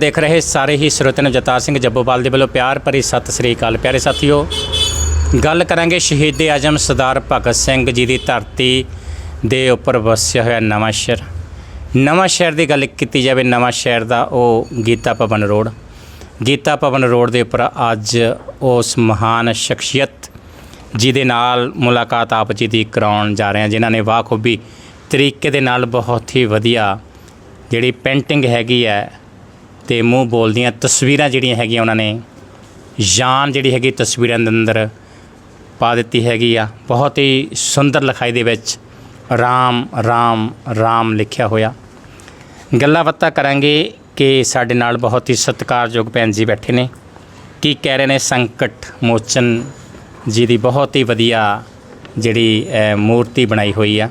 ਦੇਖ ਰਹੇ ਸਾਰੇ ਹੀ ਸਰੋਤਿਆਂ ਨੂੰ ਜਤਾਰ ਸਿੰਘ ਜੱਬੋਵਾਲ ਦੇ ਵੱਲੋਂ ਪਿਆਰ ਭਰੀ ਸਤਿ ਸ੍ਰੀ ਅਕਾਲ, ਪਿਆਰੇ ਸਾਥੀਓ। ਗੱਲ ਕਰਾਂਗੇ ਸ਼ਹੀਦ ਆਜਮ ਸਰਦਾਰ ਭਗਤ ਸਿੰਘ ਜੀ ਦੀ ਧਰਤੀ ਦੇ ਉੱਪਰ ਵਸਿਆ ਹੋਇਆ ਨਵਾਂ ਸ਼ਹਿਰ। ਨਵਾਂ ਸ਼ਹਿਰ ਦੀ ਗੱਲ ਕੀਤੀ ਜਾਵੇ, ਨਵਾਂ ਸ਼ਹਿਰ ਦਾ ਉਹ ਗੀਤਾ ਭਵਨ ਰੋਡ। ਗੀਤਾ ਭਵਨ ਰੋਡ ਦੇ ਉੱਪਰ ਅੱਜ ਉਸ ਮਹਾਨ ਸ਼ਖਸੀਅਤ ਜਿਹਦੇ ਨਾਲ ਮੁਲਾਕਾਤ ਆਪ ਜੀ ਦੀ ਕਰਾਉਣ ਜਾ ਰਹੇ ਹਾਂ, ਜਿਨ੍ਹਾਂ ਨੇ ਵਾਖੂਬੀ ਤਰੀਕੇ ਦੇ ਨਾਲ ਬਹੁਤ ਹੀ ਵਧੀਆ ਜਿਹੜੀ ਪੇਂਟਿੰਗ ਹੈਗੀ ਹੈ ਤੇ ਮੂੰਹ ਬੋਲਦੀਆਂ ਤਸਵੀਰਾਂ ਜਿਹੜੀਆਂ ਹੈਗੀਆਂ ਉਹਨਾਂ ਨੇ ਜਾਨ ਜਿਹੜੀ ਹੈਗੀ ਤਸਵੀਰਾਂ ਦੇ ਅੰਦਰ ਪਾ ਦਿੱਤੀ ਹੈਗੀ ਆ। ਬਹੁਤ ਹੀ ਸੁੰਦਰ ਲਿਖਾਈ ਦੇ ਵਿੱਚ ਰਾਮ ਰਾਮ ਰਾਮ ਲਿਖਿਆ ਹੋਇਆ। ਗੱਲਾਂ ਬਾਤਾਂ ਕਰਾਂਗੇ ਕਿ ਸਾਡੇ ਨਾਲ ਬਹੁਤ ਹੀ ਸਤਿਕਾਰਯੋਗ ਭੈਣ ਜੀ ਬੈਠੇ ਨੇ। ਕੀ ਕਹਿ ਰਹੇ ਨੇ ਸੰਕਟ ਮੋਚਨ ਜੀ ਦੀ ਬਹੁਤ ਹੀ ਵਧੀਆ ਜਿਹੜੀ ਮੂਰਤੀ ਬਣਾਈ ਹੋਈ ਆ।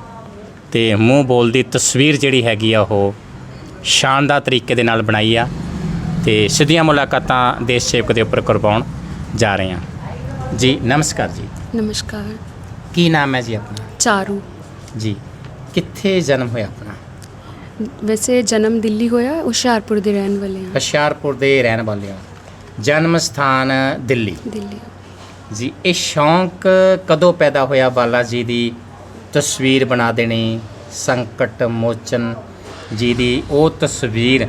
ਤੇ ਮੂੰਹ ਬੋਲਦੀ ਤਸਵੀਰ ਜਿਹੜੀ ਹੈਗੀ ਆ ਉਹ ਸ਼ਾਨਦਾਰ ਤਰੀਕੇ ਦੇ ਨਾਲ ਬਣਾਈ ਆ। ਤੇ ਸਿੱਧੀਆਂ ਮੁਲਾਕਾਤਾਂ ਦੇਸ਼ ਸੇਵਕ ਦੇ ਉੱਪਰ ਕਰਵਾਉਣ ਜਾ ਰਹੇ ਹਾਂ। ਜੀ ਨਮਸਕਾਰ ਜੀ। ਨਮਸਕਾਰ। ਕੀ ਨਾਮ ਹੈ ਜੀ ਆਪਣਾ? ਚਾਰੂ। ਜੀ ਕਿੱਥੇ ਜਨਮ ਹੋਇਆ ਆਪਣਾ? ਵੈਸੇ ਜਨਮ ਦਿੱਲੀ ਹੋਇਆ ਹੁਸ਼ਿਆਰਪੁਰ ਦੇ ਰਹਿਣ ਵਾਲੇ ਹਾਂ। ਹੁਸ਼ਿਆਰਪੁਰ ਦੇ ਰਹਿਣ ਵਾਲੇ ਹੋ। ਜਨਮ ਸਥਾਨ ਦਿੱਲੀ। ਦਿੱਲੀ। ਜੀ ਇਹ ਸ਼ੌਂਕ ਕਦੋਂ ਪੈਦਾ ਹੋਇਆ? ਬਾਲਾ ਜੀ ਦੀ ਤਸਵੀਰ ਬਣਾ ਦੇਣੀ ਸੰਕਟ ਮੋਚਨ ਜੀ ਦੀ ਉਹ ਤਸਵੀਰ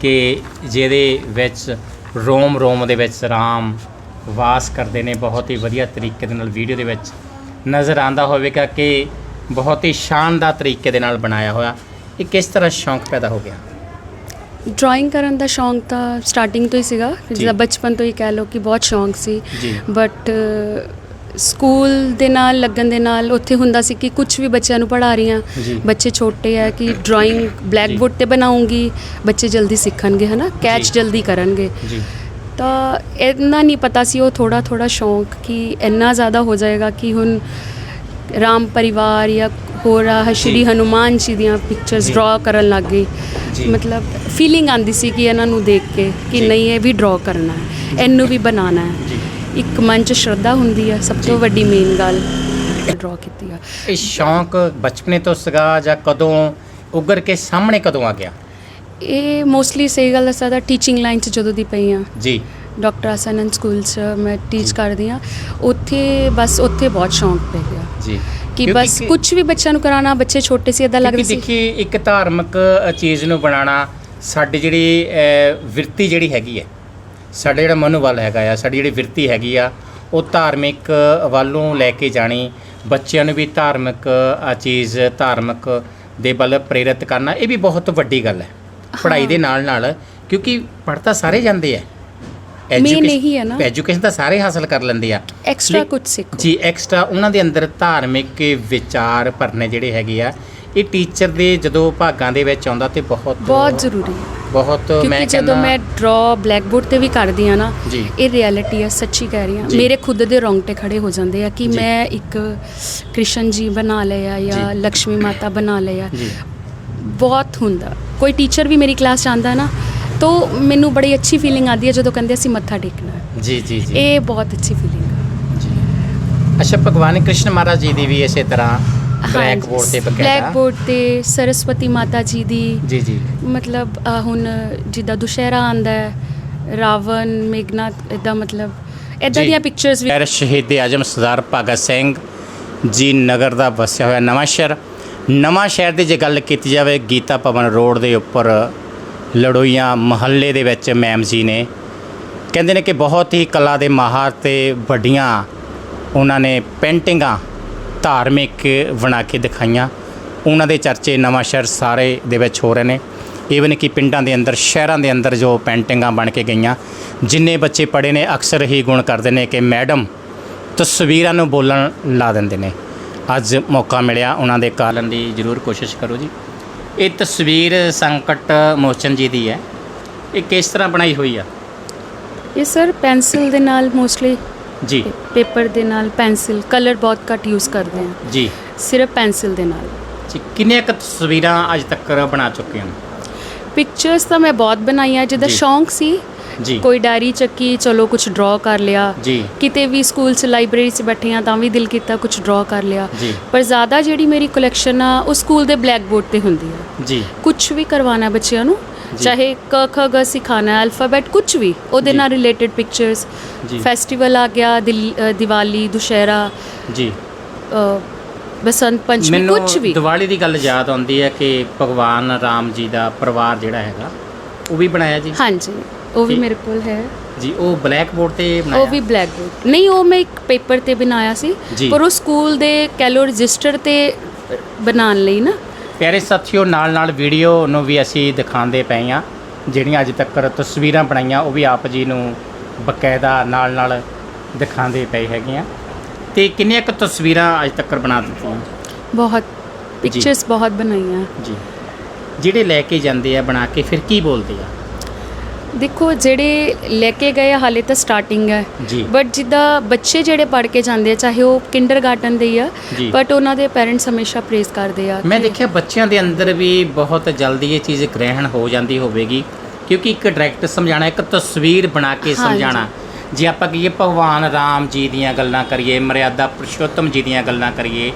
ਕਿ ਜਿਹਦੇ ਵਿੱਚ ਰੋਮ ਰੋਮ ਦੇ ਵਿੱਚ ਰਾਮ ਵਾਸ ਕਰਦੇ ਨੇ ਬਹੁਤ ਹੀ ਵਧੀਆ ਤਰੀਕੇ ਦੇ ਨਾਲ ਵੀਡੀਓ ਦੇ ਵਿੱਚ ਨਜ਼ਰ ਆਂਦਾ ਹੋਵੇਗਾ ਕਿ ਬਹੁਤ ਹੀ ਸ਼ਾਨਦਾਰ ਤਰੀਕੇ ਦੇ ਨਾਲ ਬਣਾਇਆ ਹੋਇਆ। ਇਹ ਕਿਸ ਤਰ੍ਹਾਂ ਸ਼ੌਂਕ ਪੈਦਾ ਹੋ ਗਿਆ? ਡਰਾਇੰਗ ਕਰਨ ਦਾ ਸ਼ੌਂਕ ਤਾਂ ਸਟਾਰਟਿੰਗ ਤੋਂ ਹੀ ਸੀਗਾ। ਜਿੱਦਾਂ ਬਚਪਨ ਤੋਂ ਹੀ ਕਹਿ ਲਓ ਕਿ ਬਹੁਤ ਸ਼ੌਂਕ ਸੀ। ਬਟ ਸਕੂਲ ਦੇ ਨਾਲ ਲੱਗਣ ਦੇ ਨਾਲ ਉੱਥੇ ਹੁੰਦਾ ਸੀ ਕਿ ਕੁਝ ਵੀ ਬੱਚਿਆਂ ਨੂੰ ਪੜ੍ਹਾ ਰਹੀ ਹਾਂ। ਬੱਚੇ ਛੋਟੇ ਆ ਕਿ ਡਰਾਇੰਗ ਬਲੈਕ। ਬੋਰਡ ਤੇ ਬਣਾਉਂਗੀ ਬੱਚੇ ਜਲਦੀ ਸਿੱਖਣਗੇ ਹਨਾ ਕੈਚ। ਜਲਦੀ ਕਰਨਗੇ ਜੀ ਤਾਂ ਇੰਨਾ ਨਹੀਂ ਪਤਾ ਸੀ ਉਹ ਥੋੜਾ ਥੋੜਾ ਸ਼ੌਂਕ ਕਿ ਇੰਨਾ ਜ਼ਿਆਦਾ ਹੋ ਜਾਏਗਾ ਕਿ ਹੁਣ ਰਾਮ ਪਰਿਵਾਰ ਜਾਂ ਹੋਰ ਸ਼੍ਰੀ। ਹਨੂਮਾਨ ਜੀ ਦੀਆਂ ਪਿਕਚਰਸ। ਡਰਾ ਕਰਨ ਲੱਗ ਗਈ। ਮਤਲਬ ਫੀਲਿੰਗ ਆਂਦੀ ਸੀ ਕਿ ਇਹਨਾਂ ਨੂੰ ਦੇਖ ਕੇ ਕਿ। ਨਹੀਂ ਇਹ ਵੀ ਡਰਾ ਕਰਨਾ ਹੈ ਇਹਨੂੰ ਵੀ ਬਣਾਉਣਾ ਹੈ ਜੀ ਇੱਕ ਮਨ 'ਚ ਸ਼ਰਧਾ ਹੁੰਦੀ ਹੈ ਸਭ। ਤੋਂ ਵੱਡੀ ਮੇਨ ਗੱਲ ਡਰਾ ਕੀਤੀ ਆ। ਇਹ ਸ਼ੌਂਕ ਬਚਪਨੇ ਤੋਂ ਸੀਗਾ ਜਾਂ ਕਦੋਂ ਉੱਗਰ ਕੇ ਸਾਹਮਣੇ ਕਦੋਂ ਆ ਗਿਆ? ਇਹ ਮੋਸਟਲੀ ਸਹੀ ਗੱਲ ਦੱਸਾਂ ਤਾਂ ਟੀਚਿੰਗ ਲਾਈਨ 'ਚ ਜਦੋਂ ਦੀ ਪਈ ਆ। ਜੀ। ਡਾਕਟਰ ਆਸਨਨ ਸਕੂਲ 'ਚ ਮੈਂ ਟੀਚ ਕਰਦੀ ਆ। ਉੱਥੇ ਬਸ ਉੱਥੇ ਬਹੁਤ ਸ਼ੌਂਕ ਪੈ ਗਿਆ। ਜੀ। ਕਿ ਬਸ ਕੁਝ ਵੀ ਬੱਚਿਆਂ ਨੂੰ ਕਰਾਉਣਾ ਬੱਚੇ ਛੋਟੇ ਸੀ ਇਦਾਂ ਲੱਗਦਾ ਸੀ। ਦੇਖੀ ਇੱਕ ਧਾਰਮਿਕ ਚੀਜ਼ ਨੂੰ ਬਣਾਉਣਾ ਸਾਡੀ ਜਿਹੜੀ ਵਿਰਤੀ ਜਿਹੜੀ ਹੈਗੀ ਹੈ ਸਾਡੇ ਜਿਹੜਾ ਮਨੋਬਲ ਹੈਗਾ ਆ ਸਾਡੀ ਜਿਹੜੀ ਵਿਰਤੀ ਹੈਗੀ ਆ ਉਹ ਧਾਰਮਿਕ ਵੱਲੋਂ ਲੈ ਕੇ ਜਾਣੀ ਬੱਚਿਆਂ ਨੂੰ ਵੀ ਧਾਰਮਿਕ ਅ, ਚੀਜ਼ ਧਾਰਮਿਕ ਦੇ ਵੱਲ ਪ੍ਰੇਰਿਤ ਕਰਨਾ ਇਹ ਵੀ ਬਹੁਤ ਵੱਡੀ ਗੱਲ ਹੈ ਪੜ੍ਹਾਈ ਦੇ ਨਾਲ ਨਾਲ ਕਿਉਂਕਿ ਪੜ੍ਹ ਤਾਂ ਸਾਰੇ ਜਾਂਦੇ ਆ। Main ਇਹੀ ਹੈ ਨਾ। ਐਜੂਕੇਸ਼ਨ ਤਾਂ ਸਾਰੇ ਹਾਸਲ ਕਰ ਲੈਂਦੇ ਆ। ਐਕਸਟਰਾ ਕੁਝ ਸਿੱਖੋ। ਜੀ ਐਕਸਟਰਾ ਉਹਨਾਂ ਦੇ ਅੰਦਰ ਧਾਰਮਿਕ ਵਿਚਾਰ ਭਰਨੇ ਜਿਹੜੇ ਹੈਗੇ ਆ ਇਹ ਟੀਚਰ ਦੇ ਜਦੋਂ ਭਾਗਾਂ ਦੇ ਵਿੱਚ ਆਉਂਦਾ ਤੇ ਬਹੁਤ ਬਹੁਤ ਜ਼ਰੂਰੀ ਹੈ ਬਹੁਤ ਕਿਉਂਕਿ ਮੈਂ ਜਦੋਂ ਮੈਂ ਡਰਾ ਬਲੈਕ ਬੋਰਡ ਤੇ ਵੀ ਕਰਦੀ ਆ ਨਾ ਇਹ ਰਿਐਲਿਟੀ ਹੈ ਸੱਚੀ ਕਹਿ ਰਹੀ ਜੀ। ਮੇਰੇ ਖੁਦ ਦੇ ਰੌਂਗਟੇ ਖੜੇ ਹੋ ਜਾਂਦੇ ਆ ਕਿ। ਮੈਂ ਇੱਕ ਕ੍ਰਿਸ਼ਨ ਜੀ ਬਣਾ ਲਿਆ ਜਾਂ। ਲక్ష్ਮੀ ਮਾਤਾ ਬਣਾ ਲਿਆ ਬਹੁਤ ਹੁੰਦਾ ਕੋਈ ਟੀਚਰ ਵੀ ਮੇਰੀ ਕਲਾਸ ਆਂਦਾ ਨਾ ਤਾਂ ਮੈਨੂੰ ਬੜੀ ਅੱਛੀ ਫੀਲਿੰਗ ਆਉਂਦੀ ਹੈ ਜਦੋਂ ਕਹਿੰਦੇ ਅਸੀਂ ਮੱਥਾ ਟੇਕਣਾ ਹੈ। ਜੀ ਜੀ ਜੀ ਇਹ ਬਹੁਤ ਅੱਛੀ ਫੀਲਿੰਗ ਹੈ ਜੀ। ਅੱਛਾ ਭਗਵਾਨ ਕ੍ਰਿਸ਼ਨ ਮਹਾਰਾਜ ਜੀ ਦੀ ਵੀ ਇਸੇ ਤਰ੍ਹਾਂ ਬਲੈਕ ਬੋਰਡ ਤੇ ਬਲੈਕ ਬਕਾਇਦਾ ਬੋਰਡ ਤੇ ਸਰਸਵਤੀ ਮਾਤਾ ਜੀ ਦੀ ਜੀ ਜੀ। ਮਤਲਬ ਹੁਣ ਜਿੱਦਾਂ ਦੁਸ਼ਹਿਰਾ ਆਂਦਾ ਹੈ ਰਾਵਣ ਮੇਘਨਾਥ ਇਦਾਂ ਮਤਲਬ ਇਦਾਂ ਜੀ। ਦੀਆਂ ਪਿਕਚਰਸ ਵੀ ਸ਼ਹੀਦ ਆਜਮ ਸਰਦਾਰ ਭਗਤ ਸਿੰਘ ਜੀ ਨਗਰ ਦਾ ਵਸਿਆ ਹੋਇਆ ਨਵਾਂ ਸ਼ਹਿਰ। ਨਵਾਂ ਸ਼ਹਿਰ ਦੀ ਜੇ ਗੱਲ ਕੀਤੀ ਜਾਵੇ ਗੀਤਾ ਭਵਨ ਰੋਡ ਦੇ ਉੱਪਰ ਲੜੋਈਆਂ ਮਹੱਲੇ ਦੇ ਵਿੱਚ ਮੈਮ ਜੀ ਨੇ। ਕਹਿੰਦੇ ਨੇ ਕਿ ਬਹੁਤ ਹੀ ਕਲਾ ਦੇ ਮਾਹਰ ਤੇ ਵੱਡੀਆਂ ਉਹਨਾਂ ਨੇ ਪੇਂਟਿੰਗਾਂ ਧਾਰਮਿਕ ਬਣਾ ਕੇ ਦਿਖਾਈਆਂ। ਉਹਨਾਂ ਦੇ ਚਰਚੇ ਨਵਾਂ ਸ਼ਹਿਰ ਸਾਰੇ ਦੇ ਵਿੱਚ ਹੋ ਰਹੇ ਨੇ। ਈਵਨ ਕਿ ਪਿੰਡਾਂ ਦੇ ਅੰਦਰ ਸ਼ਹਿਰਾਂ ਦੇ ਅੰਦਰ ਜੋ ਪੇਂਟਿੰਗਾਂ ਬਣ ਕੇ ਗਈਆਂ। ਜਿੰਨੇ ਬੱਚੇ ਪੜ੍ਹੇ ਨੇ ਅਕਸਰ ਹੀ ਗੁਣ ਕਰਦੇ ਨੇ ਕਿ ਮੈਡਮ ਤਸਵੀਰਾਂ ਨੂੰ ਬੋਲਣ ਲਾ ਦਿੰਦੇ ਨੇ। ਅੱਜ ਮੌਕਾ ਮਿਲਿਆ ਉਹਨਾਂ ਦੇ ਕਾਲਨ ਦੀ ਜ਼ਰੂਰ ਕੋਸ਼ਿਸ਼ ਕਰੋ ਜੀ। ਇਹ ਤਸਵੀਰ ਸੰਕਟ ਮੋਚਨ ਜੀ ਦੀ ਹੈ। ਇਹ ਕਿਸ ਤਰ੍ਹਾਂ ਬਣਾਈ ਹੋਈ ਆ? ਇਹ ਸਰ ਪੈਨਸਲ ਦੇ ਨਾਲ ਮੋਸਟਲੀ ਜੀ। ਪੇਪਰ ਦੇ ਨਾਲ ਪੈਨਸਲ ਕਲਰ ਬਹੁਤ ਘੱਟ ਯੂਜ਼ ਕਰਦੇ ਹਾਂ। ਜੀ। ਸਿਰਫ ਪੈਨਸਲ ਦੇ ਨਾਲ। ਜੀ ਕਿੰਨੀਆਂ ਕੁ ਤਸਵੀਰਾਂ ਅੱਜ ਤੱਕ ਬਣਾ ਚੁੱਕੇ ਹੋ? ਪਿਕਚਰਸ ਤਾਂ ਮੈਂ ਬਹੁਤ ਬਣਾਈਆਂ ਜਿੱਦਾਂ ਜੀ। ਸ਼ੌਂਕ ਸੀ ਜੀ। ਕੋਈ ਡਾਇਰੀ ਚੱਕੀ ਚਲੋ ਕੁਝ ਡਰਾ ਕਰ ਲਿਆ। ਜੀ। ਕਿਤੇ ਵੀ ਸਕੂਲ 'ਚ ਲਾਇਬ੍ਰੇਰੀ 'ਚ ਬੈਠੇ ਆ ਤਾਂ ਵੀ ਦਿਲ ਕੀਤਾ ਕੁਝ ਡਰਾ ਕਰ ਲਿਆ। ਜੀ। ਪਰ ਜ਼ਿਆਦਾ ਜਿਹੜੀ ਮੇਰੀ ਕਲੈਕਸ਼ਨ ਆ ਉਹ ਸਕੂਲ ਦੇ ਬਲੈਕ ਬੋਰਡ ਤੇ ਹੁੰਦੀ ਆ। ਜੀ। ਕੁਝ ਵੀ ਕਰਵਾਉਣਾ ਬੱਚਿਆਂ ਨੂੰ। ਚਾਹੇ ਕ ਖ ਗ ਸਿਖਾਣਾ ਅਲਫਾਬੈਟ ਕੁਝ ਵੀ ਉਹਦੇ। ਨਾਲ ਰਿਲੇਟਡ ਪਿਕਚਰਸ ਜੀ। ਫੈਸਟੀਵਲ ਆ ਗਿਆ ਦੀਵਾਲੀ ਦੁਸ਼ਹਿਰਾ ਜੀ ਬਸੰਤ ਪੰਚਮੀ ਕੁਝ ਵੀ ਦੀਵਾਲੀ ਦੀ ਗੱਲ ਯਾਦ ਆਉਂਦੀ ਹੈ ਕਿ ਭਗਵਾਨ ਰਾਮ ਜੀ ਦਾ ਪਰਿਵਾਰ ਜਿਹੜਾ ਹੈਗਾ ਉਹ ਵੀ ਬਣਾਇਆ ਜੀ ਹਾਂਜੀ ਉਹ ਵੀ। ਮੇਰੇ ਕੋਲ ਹੈ ਜੀ ਉਹ ਬਲੈਕ ਬੋਰਡ ਤੇ ਬਣਾਇਆ ਉਹ ਵੀ ਬਲੈਕ ਬੋਰਡ ਨਹੀਂ ਉਹ ਮੈਂ ਇੱਕ ਪੇਪਰ ਤੇ ਬਣਾਇਆ ਸੀ। ਪਰ ਉਹ ਸਕੂਲ ਦੇ ਕੈਲੋ ਰਜਿਸਟਰ ਤੇ ਬਣਾਉਣ ਲਈ ਨਾ ਪਿਆਰੇ ਸਾਥੀਓ ਨਾਲ ਨਾਲ ਵੀਡੀਓ ਨੂੰ ਵੀ ਅਸੀਂ ਦਿਖਾਉਂਦੇ ਪਏ ਆ ਜਿਹੜੀਆਂ ਅੱਜ ਤੱਕ ਤਸਵੀਰਾਂ ਬਣਾਈਆਂ ਉਹ ਵੀ ਆਪ ਜੀ ਨੂੰ ਬਕਾਇਦਾ ਨਾਲ ਨਾਲ ਦਿਖਾਉਂਦੇ ਪਏ ਹੈਗੇ ਆ ਤੇ ਕਿੰਨੀਆਂ ਕੁ ਤਸਵੀਰਾਂ ਅੱਜ ਤੱਕ ਬਣਾ ਦਿੱਤੀਆਂ? ਬਹੁਤ ਪਿਕਚਰਸ ਬਹੁਤ ਬਣਾਈਆਂ। ਜੀ। ਜਿਹੜੇ ਲੈ ਕੇ ਜਾਂਦੇ ਆ ਬਣਾ ਕੇ ਫਿਰ ਕੀ ਬੋਲਦੇ ਆ? ਦੇਖੋ ਜਿਹੜੇ ਲੈ ਕੇ ਗਏ ਹਾਲੇ ਤਾਂ ਸਟਾਰਟਿੰਗ ਹੈ ਜੀ ਬਟ ਜਿੱਦਾਂ ਬੱਚੇ ਜਿਹੜੇ ਪੜ੍ਹ ਕੇ ਜਾਂਦੇ ਆ ਚਾਹੇ ਉਹ ਕਿੰਡਰਗਾਰਟਨ ਦੇ ਹੀ ਆ ਜੀ। ਬਟ ਉਹਨਾਂ ਦੇ ਪੈਰੈਂਟਸ ਹਮੇਸ਼ਾ ਪ੍ਰੇਜ਼ ਕਰਦੇ ਆ ਮੈਂ ਦੇਖਿਆ ਬੱਚਿਆਂ ਦੇ ਅੰਦਰ ਵੀ ਬਹੁਤ ਜਲਦੀ ਇਹ ਚੀਜ਼ ਗ੍ਰਹਿਣ ਹੋ ਜਾਂਦੀ ਹੋਵੇਗੀ ਕਿਉਂਕਿ ਇੱਕ ਡਾਇਰੈਕਟ ਸਮਝਾਣਾ ਇੱਕ ਤਸਵੀਰ ਬਣਾ ਕੇ ਹਾਂਜੀ। ਸਮਝਾਣਾ ਜੇ ਆਪਾਂ ਕਹੀਏ ਭਗਵਾਨ ਰਾਮ ਜੀ ਦੀਆਂ ਗੱਲਾਂ ਕਰੀਏ ਮਰਿਆਦਾ ਪੁਰਸ਼ੋਤਮ ਜੀ ਦੀਆਂ ਗੱਲਾਂ ਕਰੀਏ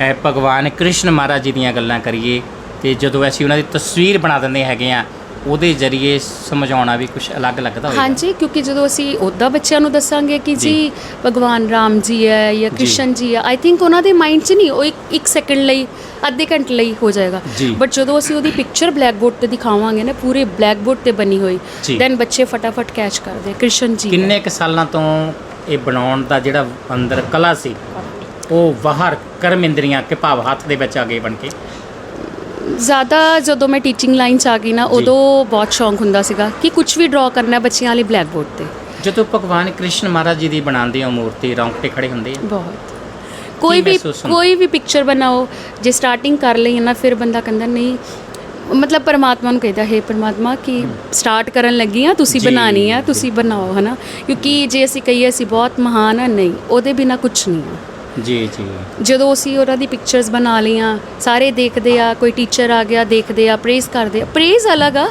ਅਹ ਭਗਵਾਨ ਕ੍ਰਿਸ਼ਨ ਮਹਾਰਾਜ ਜੀ ਦੀਆਂ ਗੱਲਾਂ ਕਰੀਏ ਤੇ ਜਦੋਂ ਅਸੀਂ ਉਹਨਾਂ ਦੀ ਤਸਵੀਰ ਬਣਾ ਦਿੰਦੇ ਹੈਗੇ ਆ ਉਹਦੇ ਜ਼ਰੀਏ ਸਮਝਾਉਣਾ ਵੀ ਕੁਝ ਅਲੱਗ ਲੱਗਦਾ ਹੋਵੇਗਾ ਹਾਂਜੀ ਕਿਉਂਕਿ ਜਦੋਂ ਅਸੀਂ ਉੱਦਾਂ ਬੱਚਿਆਂ ਨੂੰ ਦੱਸਾਂਗੇ ਕਿ ਜੀ। ਭਗਵਾਨ ਰਾਮ ਜੀ ਹੈ ਜਾਂ ਕ੍ਰਿਸ਼ਨ ਜੀ ਹੈ ਆਈ ਥਿੰਕ ਉਹਨਾਂ ਦੇ ਮਾਈਂਡ 'ਚ ਨਹੀਂ ਉਹ ਇੱਕ ਇੱਕ ਸੈਕਿੰਡ ਲਈ ਅੱਧੇ ਘੰਟੇ ਲਈ ਹੋ ਜਾਏਗਾ। ਬਟ ਜਦੋਂ ਅਸੀਂ ਉਹਦੀ ਪਿਕਚਰ ਬਲੈਕ ਬੋਰਡ ਤੇ ਦਿਖਾਵਾਂਗੇ ਨਾ ਪੂਰੇ ਬਲੈਕ ਬੋਰਡ ਤੇ ਬਣੀ ਹੋਈ। ਦੈਨ ਬੱਚੇ ਫਟਾਫਟ ਕੈਚ ਕਰਦੇ ਕ੍ਰਿਸ਼ਨ ਜੀ। ਕਿੰਨੇ ਕੁ ਸਾਲਾਂ ਤੋਂ ਇਹ ਬਣਾਉਣ ਦਾ ਜਿਹੜਾ ਅੰਦਰ ਕਲਾ ਸੀ ਉਹ ਬਾਹਰ ਕਰਮ ਇੰਦਰੀਆਂ ਕੇ ਭਾਵ ਹੱਥ ਦੇ ਵਿੱਚ ਆ ਗਏ ਬਣ ਕੇ ਜ਼ਿਆਦਾ ਜਦੋਂ ਮੈਂ ਟੀਚਿੰਗ ਲਾਈਨ 'ਚ ਆ ਗਈ ਨਾ। ਉਦੋਂ ਬਹੁਤ ਸ਼ੌਂਕ ਹੁੰਦਾ ਸੀਗਾ ਕਿ ਕੁਝ ਵੀ ਡਰਾ ਕਰਨਾ ਬੱਚਿਆਂ ਲਈ ਬਲੈਕ ਬੋਰਡ ਤੇ। ਜਦੋਂ ਭਗਵਾਨ ਕ੍ਰਿਸ਼ਨ ਮਹਾਰਾਜ ਜੀ ਦੀ ਬਣਾਉਂਦੇ ਹੋ ਮੂਰਤੀ ਰੌਂਗਟੇ ਖੜੇ ਹੁੰਦੇ ਆ। ਬਹੁਤ। ਕੋਈ ਵੀ ਮਹਿਸੂਸ ਹੁੰਦਾ? ਕੋਈ ਵੀ ਪਿਕਚਰ ਬਣਾਓ ਜੇ ਸਟਾਰਟਿੰਗ ਕਰ ਲਈ ਨਾ ਫਿਰ ਬੰਦਾ ਕਹਿੰਦਾ ਨਹੀਂ ਮਤਲਬ ਪਰਮਾਤਮਾ ਨੂੰ ਕਹਿੰਦਾ ਹੈ ਪਰਮਾਤਮਾ ਕਿ ਸਟਾਰਟ ਕਰਨ ਲੱਗੀ ਆ? ਤੁਸੀਂ ਜੀ, ਬਣਾਣੀ ਆ? ਤੁਸੀਂ ਬਣਾਓ ਹਨਾ? ਕਿਉਂਕਿ ਜੇ ਅਸੀਂ ਕਹੀਏ ਅਸੀਂ ਬਹੁਤ ਮਹਾਨ ਆ ਨਹੀਂ ਉਹਦੇ ਬਿਨਾ ਕੁਝ ਨਹੀਂ ਆ। ਜੀ ਜੀ। ਜਦੋਂ ਅਸੀਂ ਉਹਨਾਂ ਦੀ ਪਿਕਚਰਸ ਬਣਾ ਲਈਆਂ ਸਾਰੇ ਦੇਖਦੇ ਆ ਕੋਈ ਟੀਚਰ ਆ ਗਿਆ ਦੇਖਦੇ ਆ ਪ੍ਰੇਜ਼ ਕਰਦੇ ਆ। ਪ੍ਰੇਜ਼ ਅਲੱਗ ਆ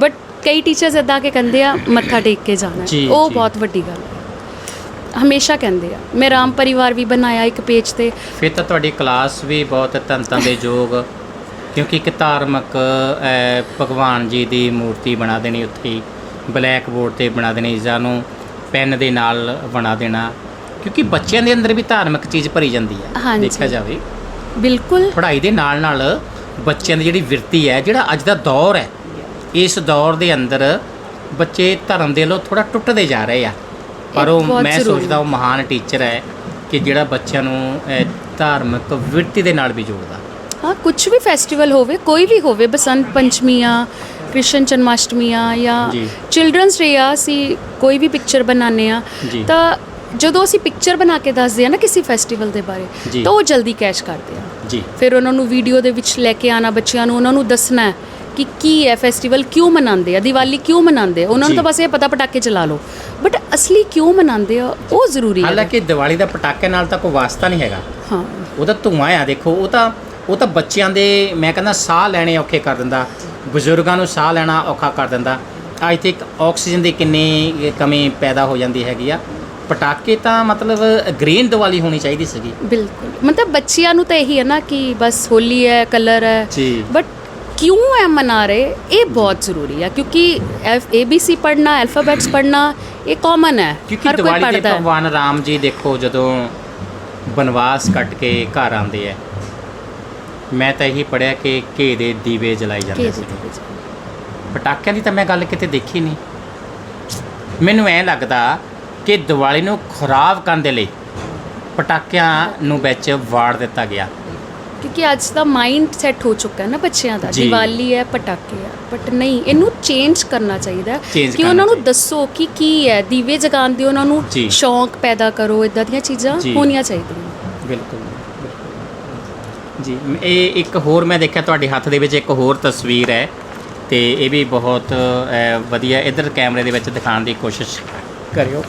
ਬਟ ਕਈ ਟੀਚਰਸ ਇਦਾਂ ਕੇ ਕਹਿੰਦੇ ਆ ਮੱਥਾ ਟੇਕ ਕੇ ਜਾਣਾ ਜੀ। ਉਹ ਜੀ। ਬਹੁਤ ਵੱਡੀ ਗੱਲ ਹੈ। ਹਮੇਸ਼ਾ ਕਹਿੰਦੇ ਆ। ਮੈਂ ਰਾਮ ਪਰਿਵਾਰ ਵੀ ਬਣਾਇਆ ਇੱਕ ਪੇਜ ਤੇ। ਫਿਰ ਤਾਂ ਤੁਹਾਡੀ ਕਲਾਸ ਵੀ ਬਹੁਤ ਧੰਤਾਂ ਦੇ ਯੋਗ। ਕਿਉਂਕਿ ਇੱਕ ਧਾਰਮਿਕ ਅਹ, ਭਗਵਾਨ ਜੀ ਦੀ ਮੂਰਤੀ ਬਣਾ ਦੇਣੀ ਉੱਥੇ ਹੀ ਬਲੈਕ ਬੋਰਡ ਤੇ ਬਣਾ ਦੇਣੀ ਜਾਂ ਨੂੰ ਪੈਨ ਦੇ ਨਾਲ ਬਣਾ ਦੇਣਾ। ਕਿਉਂਕਿ ਬੱਚਿਆਂ ਦੇ ਅੰਦਰ ਵੀ ਧਾਰਮਿਕ ਚੀਜ਼ ਭਰੀ ਜਾਂਦੀ ਹੈ ਹਾਂਜੀ। ਦੇਖਿਆ ਜਾਵੇ ਬਿਲਕੁਲ ਪੜ੍ਹਾਈ ਦੇ ਨਾਲ ਨਾਲ ਬੱਚਿਆਂ ਦੀ ਜਿਹੜੀ ਵਿਰਤੀ ਹੈ ਜਿਹੜਾ ਅੱਜ ਦਾ ਦੌਰ ਹੈ ਇਸ ਦੌਰ ਦੇ ਅੰਦਰ ਬੱਚੇ ਧਰਮ ਦੇ ਲੋ ਥੋੜਾ ਟੁੱਟਦੇ ਜਾ ਰਹੇ ਆ ਪਰ ਇਹ ਉਹ ਬਹੁਤ ਮੈਂ ਜ਼ਰੂਰੀ ਸੋਚਦਾ ਉਹ ਮਹਾਨ ਟੀਚਰ ਹੈ ਕਿ ਜਿਹੜਾ ਬੱਚਿਆਂ ਨੂੰ ਅਹ, ਧਾਰਮਿਕ ਵਿਰਤੀ ਦੇ ਨਾਲ ਵੀ ਜੋੜਦਾ ਹਾਂ ਕੁਝ ਵੀ ਫੈਸਟੀਵਲ ਹੋਵੇ ਕੋਈ ਵੀ ਹੋਵੇ ਬਸੰਤ ਪੰਚਮੀ ਆ ਕ੍ਰਿਸ਼ਨ ਜਨਮਾਸ਼ਟਮੀ ਆ ਜਾਂ ਜੀ। ਚਿਲਡਰਨਸ ਡੇ ਆ ਅਸੀਂ ਕੋਈ ਵੀ ਪਿਕਚਰ ਬਣਾਉਂਦੇ ਆ ਜੀ। ਤਾਂ ਜਦੋਂ ਅਸੀਂ ਪਿਕਚਰ ਬਣਾ ਕੇ ਦੱਸਦੇ ਆ ਨਾ ਕਿਸੇ ਫੈਸਟੀਵਲ ਦੇ ਬਾਰੇ। ਤਾਂ ਉਹ ਜਲਦੀ ਕੈਚ ਕਰਦੇ ਆ। ਜੀ। ਫਿਰ ਉਹਨਾਂ ਨੂੰ ਵੀਡੀਓ ਦੇ ਵਿੱਚ ਲੈ ਕੇ ਆਣਾ ਬੱਚਿਆਂ ਨੂੰ ਉਹਨਾਂ ਨੂੰ ਦੱਸਣਾ ਕਿ ਕੀ ਹੈ ਫੈਸਟੀਵਲ ਕਿਉਂ ਮਨਾਉਂਦੇ ਆ ਦੀਵਾਲੀ ਕਿਉਂ ਮਨਾਉਂਦੇ ਆ। ਉਹਨਾਂ ਨੂੰ। ਤਾਂ ਬਸ ਇਹ ਪਤਾ ਪਟਾਕੇ ਚਲਾ ਲਓ। ਬਟ ਅਸਲੀ ਕਿਉਂ ਮਨਾਉਂਦੇ ਆ ਉਹ ਜ਼ਰੂਰੀ ਹੈ। ਹਾਲਾਂਕਿ ਦੀਵਾਲੀ ਦਾ ਪਟਾਕੇ ਨਾਲ ਤਾਂ ਕੋਈ ਵਾਸਤਾ ਨਹੀਂ ਹੈਗਾ। ਹਾਂ। ਉਹਦਾ ਧੂਆਂ ਆ ਦੇਖੋ ਉਹ ਤਾਂ ਉਹ ਤਾਂ ਬੱਚਿਆਂ ਦੇ ਮੈਂ ਕਹਿੰਦਾ ਸਾਹ ਲੈਣੇ ਔਖੇ ਕਰ ਦਿੰਦਾ। ਬਜ਼ੁਰਗਾਂ ਨੂੰ ਸਾਹ ਲੈਣਾ ਔਖਾ ਕਰ ਦਿੰਦਾ। ਤੇ ਇੱਕ ਆਕਸੀਜਨ ਦੀ ਕਿੰਨੀ ਕਮੀ ਪੈਦਾ ਹੋ ਜਾਂਦੀ ਹੈਗੀ ਆ। ਪਟਾਕੇ ਤਾਂ ਮਤਲਬ ਗ੍ਰੀਨ ਦੀਵਾਲੀ ਹੋਣੀ ਚਾਹੀਦੀ ਸੀਗੀ। ਬਿਲਕੁਲ। ਮਤਲਬ ਬੱਚਿਆਂ ਨੂੰ ਤਾਂ ਇਹੀ ਹੈ ਨਾ ਕਿ ਬਸ ਹੋਲੀ ਹੈ ਕਲਰ ਹੈ। ਜੀ। ਬਟ ਕਿਉਂ ਹੈ ਮਨਾ ਰਹੇ? ਇਹ ਬਹੁਤ ਜ਼ਰੂਰੀ ਹੈ ਕਿਉਂਕਿ ABC ਪੜ੍ਹਨਾ ਅਲਫਾਬੈਟਸ ਪੜ੍ਹਨਾ ਇਹ ਕਾਮਨ ਹੈ। ਕਿਉਂਕਿ ਦੀਵਾਲੀ ਤੇ ਭਗਵਾਨ ਰਾਮ ਜੀ ਦੇਖੋ ਜਦੋਂ ਬਨਵਾਸ ਕੱਟ ਕੇ ਘਰ ਆਉਂਦੇ ਆ ਮੈਂ ਤਾਂ ਇਹੀ ਪੜਿਆ ਕਿ ਘੇ ਦੇ ਦੀਵੇ ਜਲਾਏ ਜਾਂਦੇ ਸੀ ਪਟਾਕਿਆਂ ਦੀ ਤਾਂ ਮੈਂ ਗੱਲ ਕਿਤੇ ਦੇਖੀ ਨਹੀਂ। ਮੈਨੂੰ ਐ ਲੱਗਦਾ ਕਿ ਦੀਵਾਲੀ ਨੂੰ ਖਰਾਬ ਕਰਨ ਦੇ ਲਈ ਪਟਾਕਿਆਂ ਨੂੰ ਵਿੱਚ ਵਾੜ ਦਿੱਤਾ ਗਿਆ ਕਿਉਂਕਿ ਅੱਜ ਦਾ ਮਾਈਂਡ ਸੈਟ ਹੋ ਚੁੱਕਾ ਹੈ ਨਾ ਬੱਚਿਆਂ ਦਾ। ਦੀਵਾਲੀ ਹੈ ਪਟਾਕੇ ਹੈ ਬਟ ਨਹੀਂ ਇਹਨੂੰ ਚੇਂਜ ਕਰਨਾ ਚਾਹੀਦਾ ਕਿ ਉਹਨਾਂ ਨੂੰ। ਦੱਸੋ ਕਿ ਕੀ ਹੈ ਦੀਵੇ ਜਗਾਉਣ ਦੇ ਉਹਨਾਂ ਨੂੰ। ਸ਼ੌਂਕ ਪੈਦਾ ਕਰੋ ਇਦਾਂ ਦੀਆਂ ਚੀਜ਼ਾਂ। ਹੋਣੀਆਂ ਚਾਹੀਦੀਆਂ ਬਿਲਕੁਲ ਜੀ ਇਹ ਇੱਕ ਹੋਰ ਮੈਂ ਦੇਖਿਆ ਤੁਹਾਡੇ ਹੱਥ ਦੇ ਵਿੱਚ ਇੱਕ ਹੋਰ ਤਸਵੀਰ ਹੈ ਤੇ ਇਹ ਵੀ ਬਹੁਤ ਵਧੀਆ ਇਧਰ ਕੈਮਰੇ ਦੇ ਵਿੱਚ ਦਿਖਾਉਣ ਦੀ ਕੋਸ਼ਿਸ਼ ਕਰਿਓ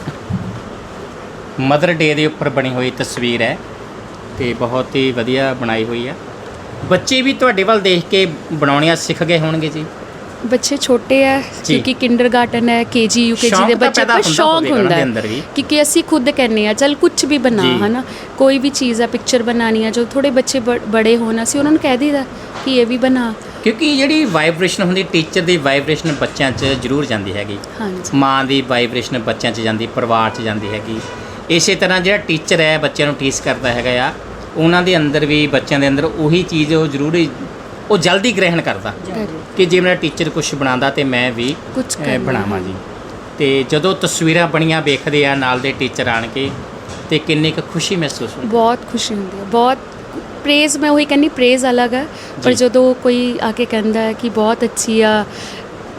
ਮਦਰ ਡੇ ਦੇ ਉੱਪਰ ਬਣੀ ਹੋਈ ਤਸਵੀਰ ਹੈ ਤੇ ਬਹੁਤ ਹੀ ਵਧੀਆ ਬਣਾਈ ਹੋਈ ਹੈ ਬੱਚੇ ਵੀ ਤੁਹਾਡੇ ਵੱਲ ਦੇਖ ਕੇ ਬਣਾਉਣੀਆਂ ਸਿੱਖ ਗਏ ਹੋਣਗੇ ਜੀ ਬੱਚੇ ਛੋਟੇ ਜੀ। ਕਿਉਂਕਿ ਕਿੰਡਰਗਾਰਟਨ ਹੈ ਕੇਜੀ ਯੂਕੇਜੀ ਦੇ ਬੱਚੇ ਪਰ ਸ਼ੌਂਕ ਹੁੰਦਾ ਹੈ। ਕਿਉਂਕਿ ਅਸੀਂ ਖੁਦ ਕਹਿੰਨੇ ਆ ਚਲ ਕੁਝ ਵੀ ਬਣਾ ਜੀ। ਹਨਾ ਕੋਈ ਵੀ ਚੀਜ਼ ਆ ਪਿਕਚਰ ਬਣਾਣੀ ਆ ਜਦੋਂ ਥੋੜੇ ਬੱਚੇ ਬੜੇ ਹੋਣ ਅਸੀਂ ਉਹਨਾਂ ਨੂੰ ਕਹਿ ਦਈਦਾ ਕਿ ਇਹ ਵੀ ਬਣਾ ਕਿਉਂਕਿ ਜਿਹੜੀ ਵਾਈਬ੍ਰੇਸ਼ਨ ਹੁੰਦੀ ਟੀਚਰ ਦੀ ਵਾਈਬ੍ਰੇਸ਼ਨ ਬੱਚਿਆਂ 'ਚ ਜ਼ਰੂਰ ਜਾਂਦੀ ਹੈਗੀ। ਹਾਂਜੀ। ਮਾਂ ਦੀ ਵਾਈਬ੍ਰੇਸ਼ਨ ਬੱਚਿਆਂ 'ਚ ਜਾਂਦੀ ਪਰਿਵਾਰ 'ਚ ਜਾਂਦੀ ਹੈਗੀ। ਇਸੇ ਤਰ੍ਹਾਂ ਜਿਹੜਾ ਟੀਚਰ ਹੈ ਬੱਚਿਆਂ ਨੂੰ ਟੀਚ ਕਰਦਾ ਹੈਗਾ ਆ ਉਹਨਾਂ ਦੇ ਅੰਦਰ ਵੀ ਬੱਚਿਆਂ ਦੇ ਅੰਦਰ ਉਹੀ ਚੀਜ਼ ਉਹ ਜ਼ਰੂਰੀ ਉਹ ਜਲਦੀ ਗ੍ਰਹਿਣ ਕਰਦਾ। ਕਿ ਜੇ ਮੇਰਾ ਟੀਚਰ ਕੁਝ ਬਣਾਉਂਦਾ ਤੇ ਮੈਂ ਵੀ ਕਰਨਾ। ਬਣਾਵਾਂ। ਜੀ। ਤੇ ਜਦੋਂ ਤਸਵੀਰਾਂ ਬਣੀਆਂ ਵੇਖਦੇ ਆ ਨਾਲ ਦੇ ਟੀਚਰ ਆਣ ਕੇ ਤੇ ਕਿੰਨੀ ਕੁ ਖੁਸ਼ੀ ਮਹਿਸੂਸ ਹੁੰਦੀ। ਬਹੁਤ ਖੁਸ਼ੀ ਹੁੰਦੀ ਹੈ ਬਹੁਤ ਪ੍ਰੇਜ਼ ਮੈਂ ਉਹੀ ਕਹਿੰਦੀ ਪ੍ਰੇਜ਼ ਅਲੱਗ ਹੈ। ਪਰ। ਜਦੋਂ ਕੋਈ ਆ ਕੇ ਕਹਿੰਦਾ ਹੈ ਕਿ ਬਹੁਤ ਅੱਛੀ ਆ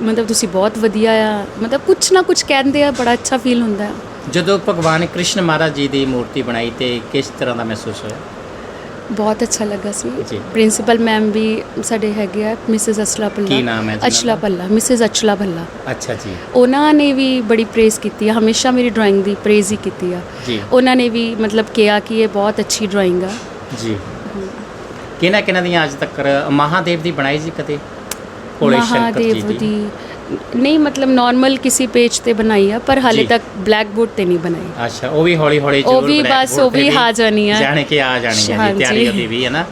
ਮਤਲਬ ਤੁਸੀਂ ਬਹੁਤ ਵਧੀਆ ਆ ਮਤਲਬ ਕੁਛ ਨਾ ਕੁਛ ਕਹਿੰਦੇ ਆ ਬੜਾ ਅੱਛਾ ਫੀਲ ਹੁੰਦਾ ਹੈ। ਜਦੋਂ ਭਗਵਾਨ ਕ੍ਰਿਸ਼ਨ ਮਹਾਰਾਜ ਜੀ ਦੀ ਮੂਰਤੀ ਬਣਾਈ ਤੇ ਕਿਸ ਤਰ੍ਹਾਂ ਦਾ ਮਹਿਸੂਸ ਹੋਇਆ? ਬਹੁਤ ਅੱਛਾ ਲੱਗਾ ਸੀ। ਜੀ। ਪ੍ਰਿੰਸੀਪਲ ਮੈਮ ਵੀ ਸਾਡੇ ਹੈਗੇ ਆ ਮਿਸਿਸ ਅਚਲਾ ਭੱਲਾ ਕੀ ਨਾਮ ਹੈ ਜੀ ਅਚਲਾ ਭੱਲਾ ਮਿਸਿਸ ਅਚਲਾ ਭੱਲਾ ਅੱਛਾ ਜੀ। ਉਹਨਾਂ ਨੇ ਵੀ ਬੜੀ ਪ੍ਰੇਜ਼ ਕੀਤੀ ਆ ਹਮੇਸ਼ਾ ਮੇਰੀ ਡਰਾਇੰਗ ਦੀ ਪ੍ਰੇਜ਼ ਹੀ ਕੀਤੀ ਆ। ਜੀ। ਉਹਨਾਂ ਨੇ ਵੀ ਮਤਲਬ ਕਿਹਾ ਕਿ ਇਹ ਬਹੁਤ ਅੱਛੀ ਡਰਾਇੰਗ ਆ। ਜੀ ਕਿਹਨਾਂ ਕਿਹਨਾਂ ਦੀਆਂ ਅੱਜ ਤੱਕ ਮਹਾਦੇਵ ਦੀ ਬਣਾਈ ਜੀ ਕਦੇ ਭੋਲੇ ਸ਼ੰਕਰ ਜੀ ਮਹਾਦੇਵ ਦੀ ਦੀ ਨਹੀਂ ਮਤਲਬ ਨਾਰਮਲ ਕਿਸੇ ਪੇਜ ਤੇ ਬਣਾਈ ਆ ਪਰ ਹਾਲੇ ਜੀ। ਤੱਕ ਬਲੈਕ ਬੋਰਡ ਤੇ ਨਹੀਂ ਬਣਾਈ ਅੱਛਾ ਉਹ ਵੀ ਹੌਲੀ ਹੌਲੀ ਉਹ ਜ਼ਰੂਰ ਵੀ blackboard ਬਸ ਉਹ ਤੇ ਵੀ ਆ ਜਾਣੀ ਆ। ਜਾਣ ਕੇ ਆ ਜਾਣੀ ਹੈ ਜੀ ਹਾਂਜੀ। ਤਿਆਰੀ ਉਹਦੀ ਵੀ ਹੈ ਨਾ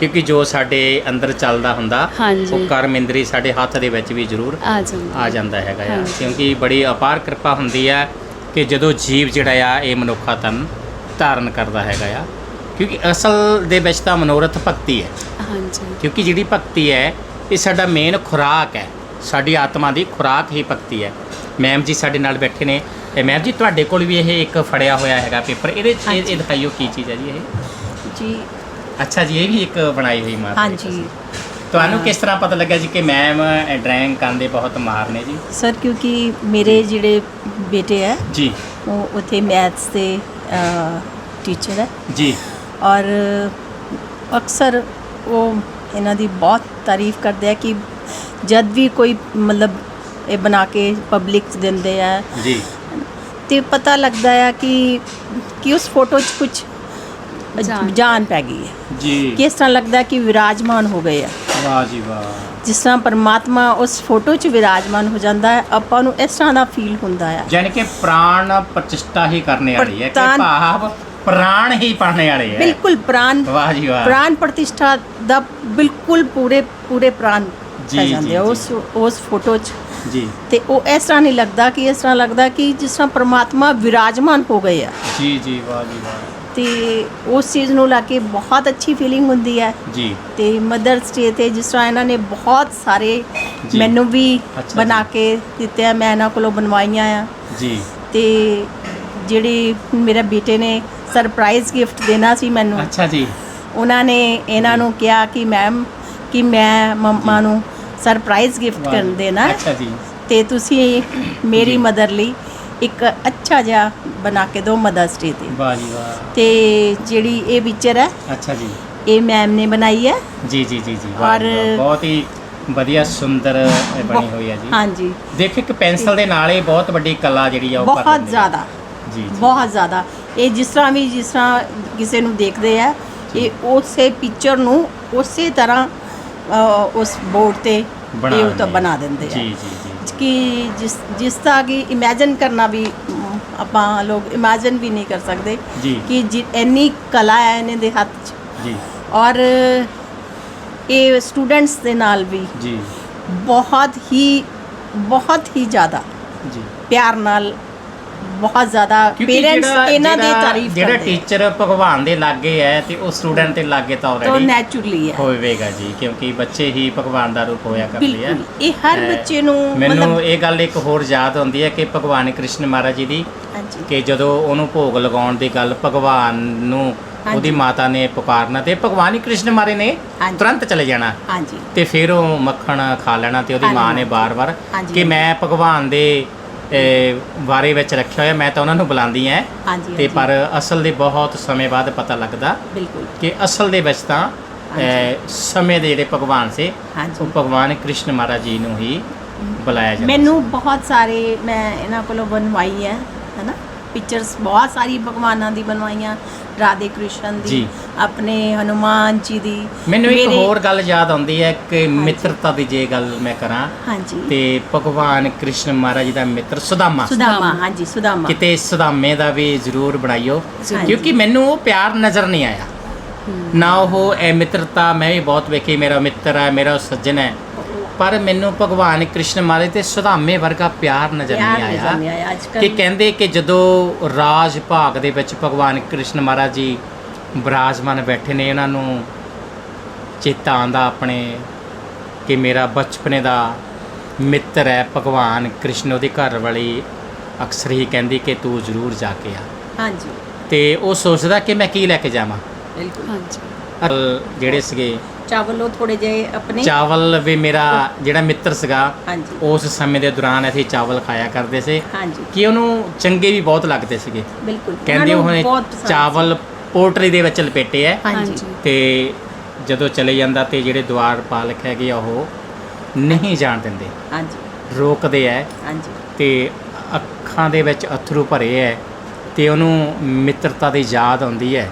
ਕਿਉਂਕਿ ਜੋ ਸਾਡੇ ਅੰਦਰ ਚੱਲਦਾ ਹੁੰਦਾ ਹਾਂਜੀ। ਉਹ ਕਰਮ ਇੰਦਰੀ ਸਾਡੇ ਹੱਥ ਦੇ ਵਿੱਚ ਵੀ ਜ਼ਰੂਰ ਆ ਜਾਂਦਾ ਆ ਜਾਂਦਾ ਹੈਗਾ ਆ ਹਾਂਜੀ। ਕਿਉਂਕਿ ਬੜੀ ਅਪਾਰ ਕਿਰਪਾ ਹੁੰਦੀ ਹੈ ਕਿ ਜਦੋਂ ਜੀਵ ਜਿਹੜਾ ਆ ਇਹ ਮਨੁੱਖਾ ਤਨ ਧਾਰਨ ਕਰਦਾ ਹੈਗਾ ਆ ਕਿਉਂਕਿ ਅਸਲ ਦੇ ਵਿੱਚ ਤਾਂ ਮਨੋਰਥ ਭਗਤੀ ਹੈ। ਹਾਂਜੀ। ਕਿਉਂਕਿ ਜਿਹੜੀ ਭਗਤੀ ਹੈ ਇਹ ਸਾਡਾ ਮੇਨ ਖੁਰਾਕ ਹੈ। ਸਾਡੀ ਆਤਮਾ ਦੀ ਖੁਰਾਕ ਹੀ ਭਗਤੀ ਹੈ। ਮੈਮ ਜੀ ਸਾਡੇ ਨਾਲ ਬੈਠੇ ਨੇ। ਮੈਮ ਜੀ ਤੁਹਾਡੇ ਕੋਲ ਵੀ ਇਹ ਇੱਕ ਫੜਿਆ ਹੋਇਆ ਹੈਗਾ ਪੇਪਰ। ਇਹਦੇ 'ਚ ਇਹ- ਦਿਖਾਈਓ ਕੀ ਚੀਜ਼ ਹੈ ਜੀ ਇਹ? ਜੀ। ਅੱਛਾ ਜੀ ਇਹ ਵੀ ਇੱਕ ਬਣਾਈ ਹੋਈ ਜੀ ਹਾਂਜੀ। ਤੁਹਾਨੂੰ ਕਿਸ ਤਰ੍ਹਾਂ ਪਤਾ ਲੱਗਿਆ ਜੀ ਕਿ ਮੈਮ ਡਰਾਇੰਗ ਕਰਨ ਦੇ ਬਹੁਤ ਮਾਹਰ ਨੇ ਜੀ? ਸਰ ਕਿਉਂਕਿ ਮੇਰੇ ਜਿਹੜੇ ਬੇਟੇ ਹੈ ਜੀ। ਉਹ ਉੱਥੇ ਮੈਥਸ ਦੇ ਟੀਚਰ ਹੈ। ਜੀ। ਔਰ ਅਕਸਰ ਉਹ ਇਹਨਾਂ ਦੀ ਬਹੁਤ ਤਾਰੀਫ ਕਰਦੇ ਆ ਕਿ ਜਦ ਵੀ ਕੋਈ ਮਤਲਬ ਇਹ ਬਣਾ ਕੇ ਪਬਲਿਕ ਦਿੰਦੇ ਆ ਜੀ। ਤੇ ਪਤਾ ਲੱਗਦਾ ਆ ਕਿ ਕਿ ਉਸ ਫੋਟੋ 'ਚ ਕੁਝ ਜਾਨ। ਪੈ ਗਈ ਹੈ। ਜੀ। ਕਿਸ ਤਰ੍ਹਾਂ ਲੱਗਦਾ ਕਿ ਵਿਰਾਜਮਾਨ ਹੋ ਗਏ ਆ। ਵਾਹ ਜੀ ਵਾਹ। ਜਿਸ ਤਰ੍ਹਾਂ ਪਰਮਾਤਮਾ ਉਸ ਫੋਟੋ 'ਚ ਵਿਰਾਜਮਾਨ ਹੋ ਜਾਂਦਾ ਹੈ ਆਪਾਂ ਨੂੰ ਇਸ ਤਰ੍ਹਾਂ ਦਾ ਫੀਲ ਹੁੰਦਾ ਹੈ ਯਾਨੀ ਕਿ ਪ੍ਰਾਣ ਪ੍ਰਚਿਸ਼ਟਾ ਹੀ ਕਰਨੇ ਵਾਲੀ ਹੈ ਕਿ ਭਾਵ ਪ੍ਰਾਣ ਹੀ ਪਾਣੇ ਵਾਲੇ ਹੈ ਬਿਲਕੁਲ ਪ੍ਰਾਨ ਵਾਹ ਜੀ ਵਾਹ। ਪ੍ਰਾਨ ਪ੍ਰਤਿਸ਼ਠਾ ਦਾ ਬਿਲਕੁਲ ਪੂਰੇ ਪੂਰੇ ਪ੍ਰਾਨ ਜੀ, ਪੈ ਜੀ, ਜਾਂਦੇ ਆ। ਉਸ ਉਸ ਫੋਟੋ 'ਚ। ਜੀ। ਤੇ ਉਹ ਇਸ ਤਰ੍ਹਾਂ ਨਹੀਂ ਲੱਗਦਾ ਕਿ ਇਸ ਤਰ੍ਹਾਂ ਲੱਗਦਾ ਕਿ ਜਿਸ ਤਰ੍ਹਾਂ ਪਰਮਾਤਮਾ ਵਿਰਾਜਮਾਨ ਹੋ ਗਏ ਆ। ਜੀ ਜੀ ਵਾਹ ਜੀ ਵਾਹ। ਤੇ ਉਸ ਚੀਜ਼ ਨੂੰ ਲਾ ਕੇ ਬਹੁਤ ਅੱਛੀ ਫੀਲਿੰਗ ਹੁੰਦੀ ਹੈ। ਜੀ। ਤੇ ਮਦਰਸ ਡੇ ਤੇ ਜਿਸ ਤਰ੍ਹਾਂ ਇਹਨਾਂ ਨੇ ਬਹੁਤ ਸਾਰੇ। ਮੈਨੂੰ ਵੀ ਬਣਾ। ਕੇ ਦਿੱਤੇ ਆ। ਮੈਂ ਇਹਨਾਂ ਕੋਲੋਂ ਬਣਵਾਈਆਂ ਆ। ਜੀ। ਤੇ ਜਿਹੜੀ ਮੇਰੇ ਬੇਟੇ ਨੇ ਸਰਪ੍ਰਾਈਜ਼ ਗਿਫਟ ਦੇਣਾ ਸੀ ਮੈਨੂੰ। ਅੱਛਾ ਜੀ। ਉਹਨਾਂ ਨੇ ਇਹਨਾਂ ਨੂੰ ਕਿਹਾ ਕਿ ਮੈਮ ਕਿ ਮੈਂ ਮੰਮਾ ਨੂੰ ਸਰਪ੍ਰਾਈਜ਼ ਗਿਫਟ ਜੀ। ਦੇਣਾ ਅੱਛਾ ਜੀ। ਤੇ ਤੁਸੀਂ ਮੇਰੀ। ਮਦਰ ਲਈ ਇੱਕ ਅੱਛਾ ਜਿਹਾ ਬਣਾ ਕੇ ਦਿਓ ਮਦਰਸ ਡੇ ਤੇ। ਵਾਹ ਜੀ ਵਾਹ। ਤੇ ਜਿਹੜੀ ਇਹ ਪਿਕਚਰ ਹੈ ਅੱਛਾ ਜੀ। ਇਹ ਮੈਮ ਨੇ ਬਣਾਈ ਹੈ। ਜੀ ਜੀ ਜੀ ਜੀ। ਔਰ-। ਬਹੁਤ ਹੀ ਵਧੀਆ ਸੁੰਦਰ ਇਹ ਬਣੀ ਹੋਈ ਹੈ ਜੀ। ਹਾਂਜੀ। ਦੇਖੋ ਇੱਕ ਪੈਨਸਲ ਦੇ ਨਾਲ ਹੀ ਬਹੁਤ ਵੱਡੀ ਕਲਾ ਜਿਹੜੀ ਆ ਉਹ ਕਰ ਬਹੁਤ। ਜ਼ਿਆਦਾ। ਜੀ ਜੀ। ਬਹੁਤ ਜ਼ਿਆਦਾ। ਇਹ ਜਿਸ ਤਰ੍ਹਾਂ ਵੀ ਜਿਸ ਤਰ੍ਹਾਂ ਕਿਸੇ ਨੂੰ ਦੇਖਦੇ ਆ ਇਹ ਉਸੇ ਪਿਕਚਰ ਨੂੰ ਉਸੇ ਤਰ੍ਹਾਂ ਅ, ਉਸ ਬੋਰਡ ਤੇ ਬਣਾ ਇਹ ਉਹ ਤਾਂ ਦਿੰਦੇ ਆ। ਬਣਾ ਦਿੰਦੇ ਜੀ ਆ। ਜੀ ਜੀ ਕਿ ਜਿਸ ਜਿਸ ਤਰ੍ਹਾਂ ਕਿ ਇਮੇਜਿਨ ਕਰਨਾ ਵੀ ਆਪਾਂ ਲੋਕ ਇਮੇਜਿਨ ਵੀ ਨਹੀਂ ਕਰ ਸਕਦੇ ਜੀ। ਕਿ ਜਿ- ਇੰਨੀ ਕਲਾ ਹੈ ਇਹਨਾਂ ਦੇ ਹੱਥ 'ਚ। ਜੀ। ਔਰ ਇਹ ਸਟੂਡੈਂਟਸ ਦੇ ਨਾਲ ਵੀ ਜੀ। ਬਹੁਤ ਹੀ ਬਹੁਤ ਹੀ ਜ਼ਿਆਦਾ ਜੀ। ਪਿਆਰ ਨਾਲ ਬਹੁਤ ਜ਼ਿਆਦਾ ਕਿਉਂਕਿ ਪੇਰੈਂਟਸ ਜਿਹੜਾ- ਇਹਨਾਂ ਦੀ ਜਿਹੜਾ- ਤਾਰੀਫ ਜਿਹੜਾ ਕਰਦੇ ਆ। ਟੀਚਰ ਭਗਵਾਨ ਦੇ ਲਾਗੇ ਹੈ ਤੇ ਉਹ ਸਟੂਡੈਂਟ ਦੇ ਲਾਗੇ ਤਾਂ ਤਾਂ ਆਲਰੇਡੀ ਨੈਚੁਰਲੀ ਹੈ ਹੋਵੇਗਾ ਜੀ ਕਿਉਂਕਿ ਬੱਚੇ ਹੀ ਭਗਵਾਨ ਦਾ ਰੂਪ ਹੋਇਆ ਕਰਦੇ ਆ ਬਿਲਕੁਲ ਇਹ ਹਰ ਬੱਚੇ ਨੂੰ ਮੈਨੂੰ ਮਤਲਬ ਇਹ ਗੱਲ ਇੱਕ ਹੋਰ ਯਾਦ ਆਉਂਦੀ ਹੈ ਕਿ ਭਗਵਾਨ ਕ੍ਰਿਸ਼ਨ ਮਹਾਰਾਜ ਜੀ ਦੀ ਹਾਂਜੀ ਕਿ ਜਦੋਂ ਉਹਨੂੰ ਭੋਗ ਲਗਾਉਣ ਦੀ ਗੱਲ ਭਗਵਾਨ ਨੂੰ ਹਾਂਜੀ। ਉਹਦੀ ਮਾਤਾ ਨੇ ਪੁਕਾਰਨਾ ਤੇ ਭਗਵਾਨ ਹੀ ਕ੍ਰਿਸ਼ਨ ਮਾਰੇ ਨੇ ਹਾਂਜੀ। ਤੁਰੰਤ ਚਲੇ ਜਾਣਾ ਹਾਂਜੀ ਤੇ ਫਿਰ ਉਹ ਮੱਖਣ ਖਾ ਲੈਣਾ ਤੇ ਉਹਦੀ ਮਾਂ। ਨੇ ਬਾਰ-ਬਾਰ ਹਾਂਜੀ। ਕਿ ਮੈਂ ਭਗਵਾਨ ਦੇ ਬਾਰੇ ਵਿੱਚ ਰੱਖਿਆ ਹੋਇਆ ਮੈਂ ਤਾਂ ਉਹਨਾਂ ਨੂੰ ਬੁਲਾਉਂਦੀ ਐ ਹਾਂਜੀ ਤੇ ਪਰ ਅਸਲ ਦੇ ਬਹੁਤ ਸਮੇਂ ਬਾਅਦ ਪਤਾ ਲੱਗਦਾ ਬਿਲਕੁਲ। ਕਿ ਅਸਲ ਦੇ ਵਿੱਚ ਤਾਂ ਸਮੇਂ ਦੇ ਜਿਹੜੇ ਭਗਵਾਨ ਸੀ ਉਹ ਭਗਵਾਨ ਕ੍ਰਿਸ਼ਨ ਮਹਾਰਾਜ ਜੀ ਨੂੰ ਹੀ ਬੁਲਾਇਆ ਜਾਂਦਾ ਮੈਨੂੰ ਬਹੁਤ ਸਾਰੇ ਮੈਂ ਇਹਨਾਂ ਕੋਲੋਂ ਬਣਵਾਈ ਹੈ ਹੈਨਾ? ਪਿਕਚਰਸ ਬਹੁਤ ਸਾਰੀ ਭਗਵਾਨਾਂ ਦੀ ਬਣਵਾਈਆਂ ਰਾਧੇ ਕ੍ਰਿਸ਼ਨ ਦੀ ਜੀ। ਆਪਣੇ ਹਨੂਮਾਨ ਜੀ ਦੀ ਮੈਨੂੰ ਇੱਕ ਮੇਰੇ- ਹੋਰ ਗੱਲ ਯਾਦ ਆਉਂਦੀ ਹੈ ਕਿ ਮਿੱਤਰਤਾ ਦੀ ਜੇ ਗੱਲ ਮੈਂ ਕਰਾਂ। ਹਾਂਜੀ। ਤੇ ਭਗਵਾਨ ਕ੍ਰਿਸ਼ਨ ਮਹਾਰਾਜ ਦਾ ਮਿੱਤਰ ਸੁਦਾਮਾ। ਸੁਦਾਮਾ ਹਾਂਜੀ ਸੁਦਾਮਾ। ਕਿਤੇ ਸੁਦਾਮੇ ਦਾ ਵੀ ਜ਼ਰੂਰ ਬਣਾਇਓ ਹਾਂਜੀ। ਕਿਉਂਕਿ ਮੈਨੂੰ ਉਹ ਪਿਆਰ ਨਜ਼ਰ ਨਹੀਂ ਆਇਆ। ਨਾ ਉਹ ਇਹ ਮਿੱਤਰਤਾ ਮੈਂ ਵੀ ਬਹੁਤ ਵੇਖੀ ਮੇਰਾ ਮਿੱਤਰ ਹੈ ਮੇਰਾ ਸੱਜਣ ਹੈ। ਪਰ ਮੈਨੂੰ ਭਗਵਾਨ ਕ੍ਰਿਸ਼ਨ ਮਹਾਰਾਜ ਤੇ ਸੁਦਾਮੇ ਵਰਗਾ ਪਿਆਰ ਨਜ਼ਰ ਪਿਆਰ ਨਹੀਂ ਨਜ਼ਰ ਨਹੀਂ ਆਇਆ। ਆਇਆ ਅੱਜ ਕਿ ਕੱਲ੍ਹ। ਕਹਿੰਦੇ ਕਿ ਜਦੋਂ ਰਾਜ ਭਾਗ ਦੇ ਵਿੱਚ ਭਗਵਾਨ ਕ੍ਰਿਸ਼ਨ ਮਹਾਰਾਜ ਜੀ ਬਿਰਾਜਮਾਨ ਬੈਠੇ ਨੇ ਉਹਨਾਂ ਨੂੰ ਚੇਤਾ ਆਂਦਾ ਆਪਣੇ ਕਿ ਮੇਰਾ ਬਚਪਨੇ ਦਾ ਮਿੱਤਰ ਹੈ ਭਗਵਾਨ ਕ੍ਰਿਸ਼ਨ ਉਹਦੀ ਘਰ ਵਾਲੀ ਅਕਸਰ ਹੀ ਕਹਿੰਦੀ ਕਿ ਤੂੰ ਜ਼ਰੂਰ ਜਾ ਕੇ ਆ। ਹਾਂਜੀ। ਤੇ ਉਹ ਸੋਚਦਾ ਕਿ ਮੈਂ ਕੀ ਲੈ ਕੇ ਜਾਵਾਂ? ਬਿਲਕੁਲ। ਹਾਂਜੀ। ਜਿਹੜੇ ਸੀਗੇ ਚਾਵਲ ਉਹ ਥੋੜੇ ਜਿਹੇ ਆਪਣੇ ਚਾਵਲ ਵੀ ਮੇਰਾ ਜਿਹੜਾ ਮਿੱਤਰ ਸੀਗਾ ਹਾਂਜੀ। ਉਸ ਸਮੇਂ ਦੇ ਦੌਰਾਨ ਅਸੀਂ ਚਾਵਲ ਖਾਇਆ ਕਰਦੇ ਸੀ। ਹਾਂਜੀ। ਕਿ ਉਹਨੂੰ ਚੰਗੇ ਵੀ ਬਹੁਤ ਲੱਗਦੇ ਸੀਗੇ। ਬਿਲਕੁਲ। ਕਹਿੰਦੇ ਉਹਨਾਂ। ਚਾਵਲ ਪੋਟਰੀ ਦੇ ਵਿੱਚ ਲਪੇਟੇ ਐ। ਹਾਂਜੀ। ਤੇ ਜਦੋਂ ਚਲੇ ਜਾਂਦਾ ਤੇ ਜਿਹੜੇ ਦੁਆਰਪਾਲਕ ਹੈਗੇ ਆ ਉਹ ਨਹੀਂ ਜਾਣ ਦਿੰਦੇ। ਹਾਂਜੀ। ਰੋਕਦੇ ਐ। ਹਾਂਜੀ। ਤੇ ਅੱਖਾਂ ਦੇ ਵਿੱਚ ਅਥਰੂ ਭਰੇ ਐ। ਤੇ ਉਹਨੂੰ ਮਿੱਤਰਤਾ ਦੀ ਯਾਦ ਆਉਂਦੀ ਹੈ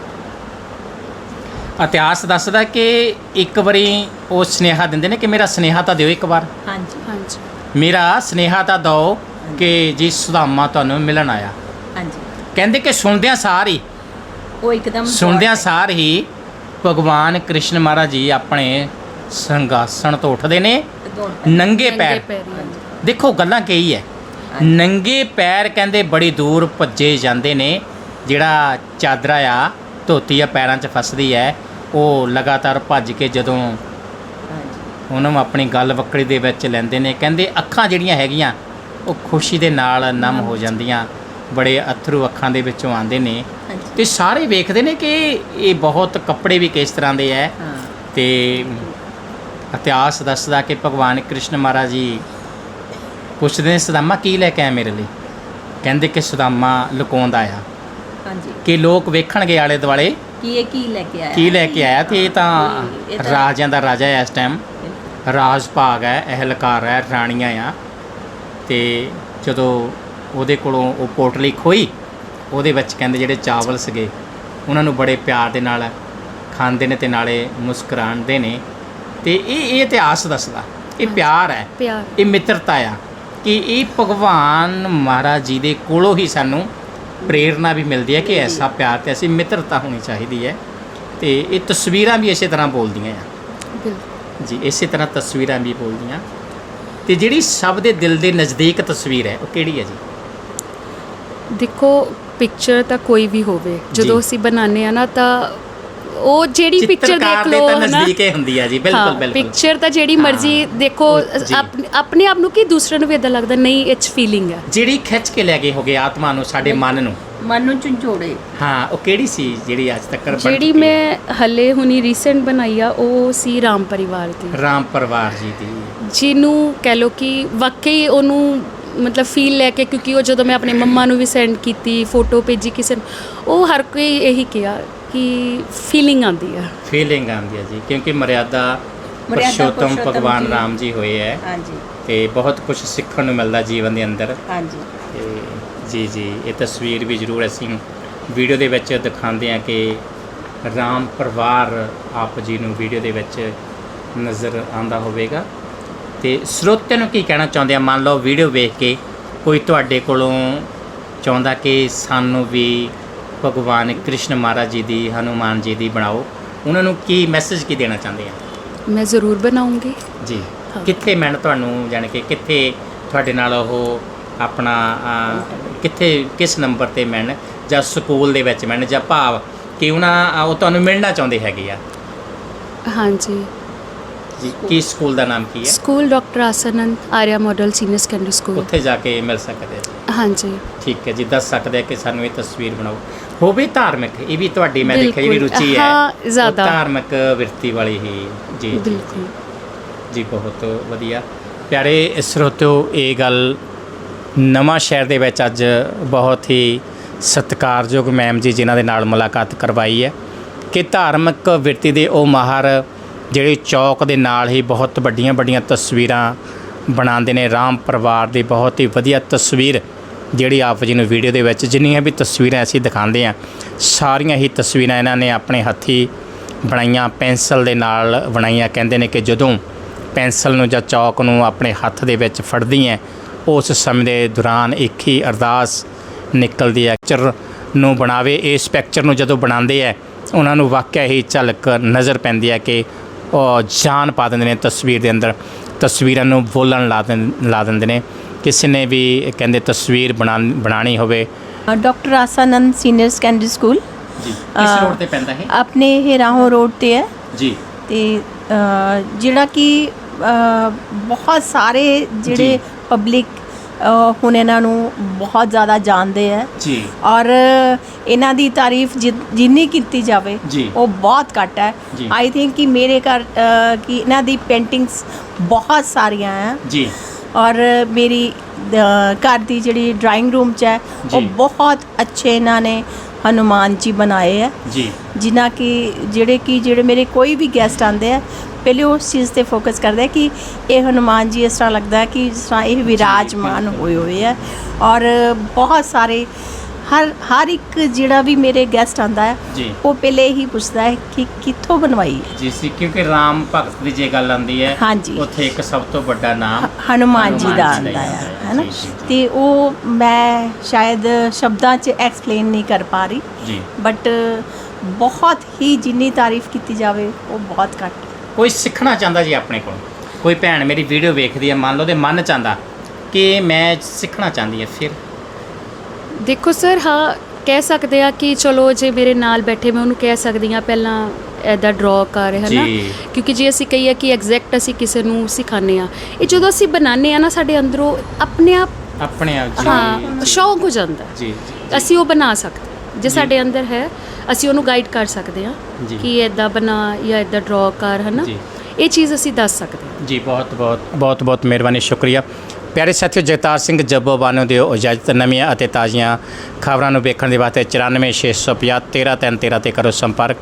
ਇਤਿਹਾਸ ਦੱਸਦਾ ਕਿ ਇੱਕ ਵਾਰੀ ਉਹ ਸੁਨੇਹਾ ਦਿੰਦੇ ਨੇ ਕਿ ਮੇਰਾ ਸੁਨੇਹਾ ਤਾਂ ਦਿਓ ਇੱਕ ਵਾਰ। ਹਾਂਜੀ। ਹਾਂਜੀ। ਮੇਰਾ ਸੁਨੇਹਾ ਤਾਂ ਦਿਓ ਕਿ ਜੀ ਸੁਦਾਮਾ ਤੁਹਾਨੂੰ ਮਿਲਣ ਆਇਆ। ਹਾਂਜੀ। ਕਹਿੰਦੇ ਕਿ ਸੁਣਦਿਆਂ ਸਾਰ ਹੀ ਉਹ ਇੱਕਦਮ ਸੁਣਦਿਆਂ ਸਾਰ ਹੀ ਭਗਵਾਨ ਕ੍ਰਿਸ਼ਨ ਮਹਾਰਾਜ ਜੀ ਆਪਣੇ ਸੰਗਾਸਣ ਤੋਂ ਉੱਠਦੇ ਨੇ। ਨੰਗੇ ਪੈਰ। ਦੇਖੋ ਗੱਲਾਂ ਕਈ ਹੈ। ਨੰਗੇ ਪੈਰ ਕਹਿੰਦੇ ਬੜੀ ਦੂਰ ਭੱਜੇ ਜਾਂਦੇ ਨੇ ਜਿਹੜਾ ਚਾਦਰਾ ਆ ਧੋਤੀ ਆ ਪੈਰਾਂ 'ਚ ਫਸਦੀ ਹੈ ਉਹ ਲਗਾਤਾਰ ਭੱਜ ਕੇ ਜਦੋਂ ਉਹਨੂੰ ਆਪਣੀ ਗੱਲ ਵਕੜੀ ਦੇ ਵਿੱਚ ਲੈਂਦੇ ਨੇ ਕਹਿੰਦੇ ਅੱਖਾਂ ਜਿਹੜੀਆਂ ਹੈਗੀਆਂ ਉਹ ਖੁਸ਼ੀ ਦੇ ਨਾਲ ਨਮ ਹੋ ਜਾਂਦੀਆਂ ਬੜੇ ਅਥਰੂ ਅੱਖਾਂ ਦੇ ਵਿੱਚੋਂ ਆਉਂਦੇ ਨੇ। ਤੇ ਸਾਰੇ ਵੇਖਦੇ ਨੇ ਕਿ ਇਹ ਬਹੁਤ ਕੱਪੜੇ ਵੀ ਕਿਸ ਤਰ੍ਹਾਂ ਦੇ ਹਾਂ। ਤੇ ਇਤਿਹਾਸ ਦੱਸਦਾ ਕਿ ਭਗਵਾਨ ਕ੍ਰਿਸ਼ਨ ਮਹਾਰਾਜ ਜੀ ਪੁੱਛਦੇ ਨੇ ਸੁਦਾਮਾ ਕੀ ਲੈ ਕੇ ਆਇਆ ਮੇਰੇ ਲਈ? ਕਹਿੰਦੇ ਕਿ ਸੁਦਾਮਾ ਲੁਕਾਉਂਦਾ ਆ। ਹਾਂਜੀ। ਕਿ ਲੋਕ ਵੇਖਣਗੇ ਆਲੇ ਦੁਆਲੇ ਕੀ ਇਹ ਕੀ ਲੈ ਕੇ ਆਇਆ? ਕੀ ਲੈ ਕੇ ਆਇਆ ਤੇ ਇਹ ਤਾਂ ਰਾਜਿਆਂ ਦਾ ਰਾਜਾ ਹੈ ਇਸ ਟਾਈਮ ਰਾਜ ਭਾਗ ਹੈ ਅਹਿਲਕਾਰ ਹੈ ਰਾਣੀਆਂ ਆ। ਤੇ ਜਦੋਂ ਉਹਦੇ ਕੋਲੋਂ ਉਹ ਪੋਟਲੀ ਖੋਈ ਉਹਦੇ ਵਿੱਚ ਕਹਿੰਦੇ ਜਿਹੜੇ ਚਾਵਲ ਸੀਗੇ ਉਹਨਾਂ ਨੂੰ ਬੜੇ ਪਿਆਰ ਦੇ ਨਾਲ ਖਾਂਦੇ ਨੇ ਤੇ ਨਾਲੇ ਮੁਸਕਰਾਉਂਦੇ ਨੇ। ਤੇ ਇਹ ਇਹ ਇਤਿਹਾਸ ਦੱਸਦਾ ਇਹ ਪਿਆਰ ਹੈ। ਇਹ ਮਿੱਤਰਤਾ ਆ ਕਿ ਇਹ ਭਗਵਾਨ ਮਹਾਰਾਜ ਜੀ ਦੇ ਕੋਲੋਂ ਹੀ ਸਾਨੂੰ ਪ੍ਰੇਰਣਾ ਵੀ ਮਿਲਦੀ ਹੈ ਕਿ ਐਸਾ ਪਿਆਰ ਤੇ ਐਸੀ ਮਿੱਤਰਤਾ ਹੋਣੀ ਚਾਹੀਦੀ ਹੈ ਤੇ ਇਹ ਤਸਵੀਰਾਂ ਵੀ ਇਸੇ ਤਰ੍ਹਾਂ ਬੋਲਦੀਆਂ ਆ। ਜੀ ਇਸੇ ਤਰ੍ਹਾਂ ਤਸਵੀਰਾਂ ਵੀ ਬੋਲਦੀਆਂ। ਤੇ ਜਿਹੜੀ ਸਭ ਦੇ ਦਿਲ ਦੇ ਨਜ਼ਦੀਕ ਤਸਵੀਰ ਹੈ ਉਹ ਕਿਹੜੀ ਹੈ ਜੀ? ਦੇਖੋ ਪਿਕਚਰ ਤਾਂ ਕੋਈ ਵੀ ਹੋਵੇ। ਜਦੋਂ। ਅਸੀਂ ਬਣਾਉਂਦੇ ਆ ਨਾ ਤਾਂ ਉਹ ਜਿਹੜੀ ਪਿਕਚਰ ਦੇਖ ਲਓ ਨਾ ਨਜ਼ਦੀਕ ਹੀ ਹੁੰਦੀ ਹੈ ਜੀ ਬਿਲਕੁਲ ਬਿਲਕੁਲ। ਪਿਕਚਰ ਤਾਂ ਜਿਹੜੀ ਮਰਜ਼ੀ ਦੇਖੋ ਆਪਣੇ ਆਪ ਨੂੰ ਕੀ ਦੂਸਰੇ ਨੂੰ ਵੀ ਇਦਾਂ ਲੱਗਦਾ ਨਹੀਂ ਇਟਸ ਫੀਲਿੰਗ ਹੈ ਜਿਹੜੀ ਖਿੱਚ ਕੇ ਲੈ ਗਏ ਹੋਗੇ ਆਤਮਾ ਨੂੰ ਸਾਡੇ ਮਨ ਨੂੰ? ਮਨ ਨੂੰ ਝੰਜੋੜੇ ਹਾਂ ਉਹ ਕਿਹੜੀ ਸੀ ਜਿਹੜੀ ਅੱਜ ਤੱਕ ਬਣ ਜਿਹੜੀ? ਮੈਂ ਹੱਲੇ ਹੁਣੀ ਰੀਸੈਂਟ ਬਣਾਈ ਆ ਉਹ ਸੀ ਰਾਮ ਪਰਿਵਾਰ ਦੀ। ਰਾਮ ਪਰਿਵਾਰ ਜੀ ਦੀ। ਜਿਹਨੂੰ ਕਹਿ ਲੋ ਕਿ ਵਾਕਈ ਉਹਨੂੰ ਮਤਲਬ ਫੀਲ ਲੈ ਕੇ ਕਿਉਂਕਿ ਉਹ ਜਦੋਂ ਮੈਂ ਆਪਣੇ ਮੰਮਾ ਨੂੰ ਵੀ ਸੈਂਡ ਕੀਤੀ ਫੋਟੋ ਭੇਜੀ ਕਿਸੇ ਨੂੰ ਉਹ ਹਰ ਕੋਈ ਇਹੀ ਕਿਹਾ। ਕਿ ਫੀਲਿੰਗ ਆਉਂਦੀ ਆ। ਫੀਲਿੰਗ ਆਉਂਦੀ ਹੈ ਜੀ ਕਿਉਂਕਿ ਮਰਿਆਦਾ ਪੁਰਸ਼ੋਤਮ ਭਗਵਾਨ। ਰਾਮ ਜੀ ਹੋਏ ਹੈ ਹਾਂਜੀ। ਤੇ ਬਹੁਤ ਕੁਝ ਸਿੱਖਣ ਨੂੰ ਮਿਲਦਾ ਜੀਵਨ ਦੇ ਅੰਦਰ। ਹਾਂਜੀ। ਤੇ ਜੀ ਜੀ ਇਹ ਤਸਵੀਰ ਵੀ ਜ਼ਰੂਰ ਅਸੀਂ ਵੀਡੀਓ ਦੇ ਵਿੱਚ ਦਿਖਾਉਂਦੇ ਹਾਂ ਕਿ ਰਾਮ ਪਰਿਵਾਰ ਆਪ ਜੀ ਨੂੰ ਵੀਡੀਓ ਦੇ ਵਿੱਚ ਨਜ਼ਰ ਆਉਂਦਾ ਹੋਵੇਗਾ। ਤੇ ਸਰੋਤਿਆਂ ਨੂੰ ਕੀ ਕਹਿਣਾ ਚਾਹੁੰਦੇ ਆ? ਮੰਨ ਲਓ ਵੀਡੀਓ ਵੇਖ ਕੇ ਕੋਈ ਤੁਹਾਡੇ ਕੋਲੋਂ ਚਾਹੁੰਦਾ ਕਿ ਸਾਨੂੰ ਵੀ ਭਗਵਾਨ ਕ੍ਰਿਸ਼ਨ ਮਹਾਰਾਜ ਜੀ ਦੀ ਹਨੂਮਾਨ ਜੀ ਦੀ ਬਣਾਓ। ਉਹਨਾਂ ਨੂੰ ਕੀ ਮੈਸੇਜ ਕੀ ਦੇਣਾ ਚਾਹੁੰਦੇ ਆ? ਮੈਂ ਜ਼ਰੂਰ ਬਣਾਉਂਗੀ। ਜੀ। ਕਿੱਥੇ ਮੈਨ ਤੁਹਾਨੂੰ ਜਾਣ ਕੇ ਕਿੱਥੇ ਤੁਹਾਡੇ ਨਾਲ ਉਹ ਆਪਣਾ ਕਿੱਥੇ ਕਿਸ ਨੰਬਰ ਤੇ ਮੈਨ ਜਾਂ ਸਕੂਲ ਦੇ ਵਿੱਚ ਮੈਨ ਜਾਂ ਭਾਵ ਕਿ ਉਹਨਾਂ ਉਹ ਤੁਹਾਨੂੰ ਮਿਲਣਾ ਚਾਹੁੰਦੇ ਹੈਗੇ ਆ? ਹਾਂਜੀ। ਜੀ ਕੀ ਸਕੂਲ ਦਾ ਨਾਮ ਕੀ ਹੈ school doctor Asanand Arya model senior secondary school. ਉੱਥੇ ਜਾ ਕੇ ਮਿਲ ਸਕਦੇ ਹਾਂਜੀ। ਠੀਕ ਹੈ ਜੀ ਦੱਸ ਸਕਦੇ ਆ ਕਿ ਸਾਨੂੰ ਇਹ ਤਸਵੀਰ ਬਣਾਓ। ਹੋਵੇ ਧਾਰਮਿਕ ਇਹ ਵੀ ਤੁਹਾਡੀ ਮੈਂ ਦੇਖਿਆ ਜਿਹੜੀ ਰੁਚੀ ਹੈ ਹਾਂ, ਜ਼ਿਆਦਾ। ਧਾਰਮਿਕ ਵਿਰਤੀ ਵਾਲੀ ਹੀ ਜੀ। ਜੀ, ਬਿਲਕੁਲ। ਜੀ ਬਹੁਤ ਵਧੀਆ। ਪਿਆਰੇ ਸਰੋਤਿਓ ਇਹ ਗੱਲ ਨਵਾਂ ਸ਼ਹਿਰ ਦੇ ਵਿੱਚ ਅੱਜ ਬਹੁਤ ਹੀ ਸਤਿਕਾਰਯੋਗ ਮੈਮ ਜੀ ਜਿਨ੍ਹਾਂ ਦੇ ਨਾਲ ਮੁਲਾਕਾਤ ਕਰਵਾਈ ਹੈ ਕਿ ਧਾਰਮਿਕ ਵਿਰਤੀ ਦੇ ਉਹ ਮਾਹਰ ਜਿਹੜੇ ਚੌਕ ਦੇ ਨਾਲ ਹੀ ਬਹੁਤ ਵੱਡੀਆਂ ਵੱਡੀਆਂ ਤਸਵੀਰਾਂ ਬਣਾਉਂਦੇ ਨੇ। ਰਾਮ ਪਰਿਵਾਰ ਦੀ ਬਹੁਤ ਹੀ ਵਧੀਆ ਤਸਵੀਰ ਜਿਹੜੀ ਆਪ ਜੀ ਨੂੰ ਵੀਡੀਓ ਦੇ ਵਿੱਚ ਜਿੰਨੀਆਂ ਵੀ ਤਸਵੀਰਾਂ ਅਸੀਂ ਦਿਖਾਉਂਦੇ ਆ ਸਾਰੀਆਂ ਹੀ ਤਸਵੀਰਾਂ ਇਹਨਾਂ ਨੇ ਆਪਣੇ ਹੱਥੀ ਬਣਾਈਆਂ, ਪੈਨਸਲ ਦੇ ਨਾਲ ਬਣਾਈਆਂ। ਕਹਿੰਦੇ ਨੇ ਕਿ ਜਦੋਂ ਪੈਨਸਲ ਨੂੰ ਜਾਂ ਚੌਕ ਨੂੰ ਆਪਣੇ ਹੱਥ ਦੇ ਵਿੱਚ ਫੜਦੀ ਹੈ, ਉਸ ਸਮੇਂ ਦੇ ਦੌਰਾਨ ਇੱਕ ਹੀ ਅਰਦਾਸ ਨਿਕਲਦੀ ਹੈ, ਪਿਕਚਰ ਨੂੰ ਬਣਾਵੇ। ਇਸ ਪਿਕਚਰ ਨੂੰ ਜਦੋਂ ਬਣਾਉਂਦੇ ਹੈ, ਉਹਨਾਂ ਨੂੰ ਵਾਕਿਆ ਹੀ ਝਲਕ ਨਜ਼ਰ ਪੈਂਦੀ ਹੈ ਕਿ ਉਹ ਜਾਨ ਪਾ ਦਿੰਦੇ ਨੇ ਤਸਵੀਰ ਦੇ ਅੰਦਰ। ਤਸਵੀਰਾਂ ਨੂੰ ਬੋਲਣ ਲਾ ਦਿੰ- ਲਾ ਦਿੰਦੇ ਨੇ। ਕਿਸੇ ਨੇ ਵੀ ਕਹਿੰਦੇ ਤਸਵੀਰ ਬਣਾ ਬਣਾਣੀ ਹੋਵੇ। Doctor Asanand senior secondary school. ਜੀ ਕਿਸ road ਤੇ ਪੈਂਦਾ ਹੈ ਆਪਣੇ ਇਹ ਰਾਹੋਂ ਰੋਡ ਤੇ ਹੈ। ਜੀ। ਤੇ ਜਿਹੜਾ ਕਿ ਬਹੁਤ ਸਾਰੇ ਜਿਹੜੇ। ਪਬਲਿਕ ਹੁਣ ਇਹਨਾਂ ਨੂੰ ਬਹੁਤ ਜ਼ਿਆਦਾ ਜਾਣਦੇ ਹੈ। ਜੀ। ਔਰ ਇਹਨਾਂ ਦੀ ਤਾਰੀਫ ਜਿੰਨੀ ਕੀਤੀ ਜਾਵੇ। ਉਹ ਬਹੁਤ ਘੱਟ ਹੈ। ਆਈ ਥਿੰਕ ਕਿ ਮੇਰੇ ਘਰ ਕਿ ਇਹਨਾਂ ਦੀ ਪੇਂਟਿੰਗਸ ਬਹੁਤ ਸਾਰੀਆਂ ਹੈ। ਜੀ। ਔਰ ਮੇਰੀ ਘਰ ਦੀ ਜਿਹੜੀ ਡਰਾਇੰਗ ਰੂਮ ਚ ਹੈ ਉਹ। ਬਹੁਤ ਅੱਛੇ ਇਹਨਾਂ ਨੇ ਹਨੂਮਾਨ ਜੀ ਬਣਾਏ ਹੈ। ਜੀ। ਜਿਨ੍ਹਾਂ ਕਿ ਜਿਹੜੇ ਕਿ ਜਿਹੜੇ ਮੇਰੇ ਕੋਈ ਵੀ ਗੈਸਟ ਆਉਂਦੇ ਆ ਪਹਿਲੇ ਉਸ ਚੀਜ਼ ਤੇ ਫੋਕਸ ਕਰਦੇ ਆ ਕਿ ਇਹ ਹਨੂਮਾਨ ਜੀ ਇਸ ਤਰ੍ਹਾਂ ਲੱਗਦਾ ਕਿ ਜਿਸ ਤਰ੍ਹਾਂ ਇਹ ਵਿਰਾਜਮਾਨ ਹੋਏ ਹੋਏ ਆ ਔਰ ਬਹੁਤ ਸਾਰੇ ਹਰ ਹਰ ਇੱਕ ਜਿਹੜਾ ਵੀ ਮੇਰੇ ਗੈਸਟ ਆਂਦਾ ਹੈ ਜੀ। ਉਹ ਪਹਿਲੇ ਹੀ ਪੁੱਛਦਾ ਹੈ ਕਿ ਕਿੱਥੋਂ ਬਣਵਾਈ ਹੈ। ਜੀ ਸੀ ਕਿਉਂਕਿ ਰਾਮ ਭਗਤ ਦੀ ਜੇ ਗੱਲ ਆਉਂਦੀ ਹੈ ਹਾਂਜੀ। ਉੱਥੇ ਇੱਕ ਸਭ ਤੋਂ ਵੱਡਾ ਨਾਮ ਹਨੂਮਾਨ ਜੀ ਦਾ ਆਂਦਾ ਹੈ। ਹੈਨਾ? ਜੀ, ਜੀ, ਜੀ। ਤੇ ਉਹ ਮੈਂ ਸ਼ਾਇਦ ਸ਼ਬਦਾਂ 'ਚ ਐਕਸਪਲੇਨ ਨਹੀਂ ਕਰ ਪਾ ਰਹੀ। ਜੀ। ਬਟ ਬਹੁਤ ਹੀ ਜਿੰਨੀ ਤਾਰੀਫ ਕੀਤੀ ਜਾਵੇ ਉਹ ਬਹੁਤ ਘੱਟ। ਹੈ ਕੋਈ ਸਿੱਖਣਾ ਚਾਹੁੰਦਾ ਜੀ ਆਪਣੇ ਕੋਲ? ਕੋਈ ਭੈਣ ਮੇਰੀ ਵੀਡੀਓ ਵੇਖਦੀ ਹੈ ਮੰਨ ਲਓ ਤੇ ਮਨ ਚਾਹੁੰਦਾ ਕਿ ਮੈਂ ਸਿੱਖਣਾ ਚਾਹੁੰਦੀ ਹੈ ਫਿਰ? ਦੇਖੋ ਸਰ ਹਾਂ ਕਹਿ ਸਕਦੇ ਆ ਕਿ ਚਲੋ ਜੇ ਮੇਰੇ ਨਾਲ ਬੈਠੇ ਮੈਂ ਉਹਨੂੰ ਕਹਿ ਸਕਦੀ ਆ ਪਹਿਲਾਂ ਐਦਾ ਡਰਾ ਕਰ ਹੈ ਨਾ। ਕਿਉਂਕਿ ਜੇ ਅਸੀਂ ਕਹੀਏ ਕਿ ਐਗਜ਼ੈਕਟ ਅਸੀਂ ਕਿਸੇ ਨੂੰ ਸਿਖਾਉਂਦੇ ਆ ਇਹ ਜਦੋਂ ਅਸੀਂ ਬਣਾਉਂਦੇ ਆ ਨਾ ਸਾਡੇ ਅੰਦਰੋਂ ਆਪਣੇ ਆਪ ਆਪਣੇ ਆਪ ਜੀ। ਹਾਂ ਸ਼ੌਂਕ ਹੋ ਜਾਂਦਾ। ਜੀ ਜੀ ਅਸੀਂ ਉਹ ਬਣਾ ਸਕਦੇ ਜੇ ਸਾਡੇ ਅੰਦਰ ਹੈ ਅਸੀਂ ਉਹਨੂੰ ਗਾਈਡ ਕਰ ਸਕਦੇ ਆ। ਕਿ ਐਦਾਂ ਬਣਾ ਜਾਂ ਐਦਾਂ ਡਰਾ ਕਰ ਹੈ ਨਾ। ਇਹ ਚੀਜ਼ ਅਸੀਂ ਦੱਸ ਸਕਦੇ ਹਾਂ। ਜੀ ਬਹੁਤ ਬਹੁਤ ਬਹੁਤ ਬਹੁਤ ਮਿਹਰਬਾਨੀ ਸ਼ੁਕਰੀਆ। ਪਿਆਰੇ ਸਾਥੀਓ, ਜਗਤਾਰ ਸਿੰਘ ਜੱਬੋ ਬਾਨੋ ਦੇ ਇਜਾਜ਼ਤ ਨਵੀਆਂ ਅਤੇ ਤਾਜ਼ੀਆਂ ਖਬਰਾਂ ਨੂੰ ਵੇਖਣ ਦੇ ਵਾਸਤੇ 94650 1313 ਤੇ ਕਰੋ ਸੰਪਰਕ।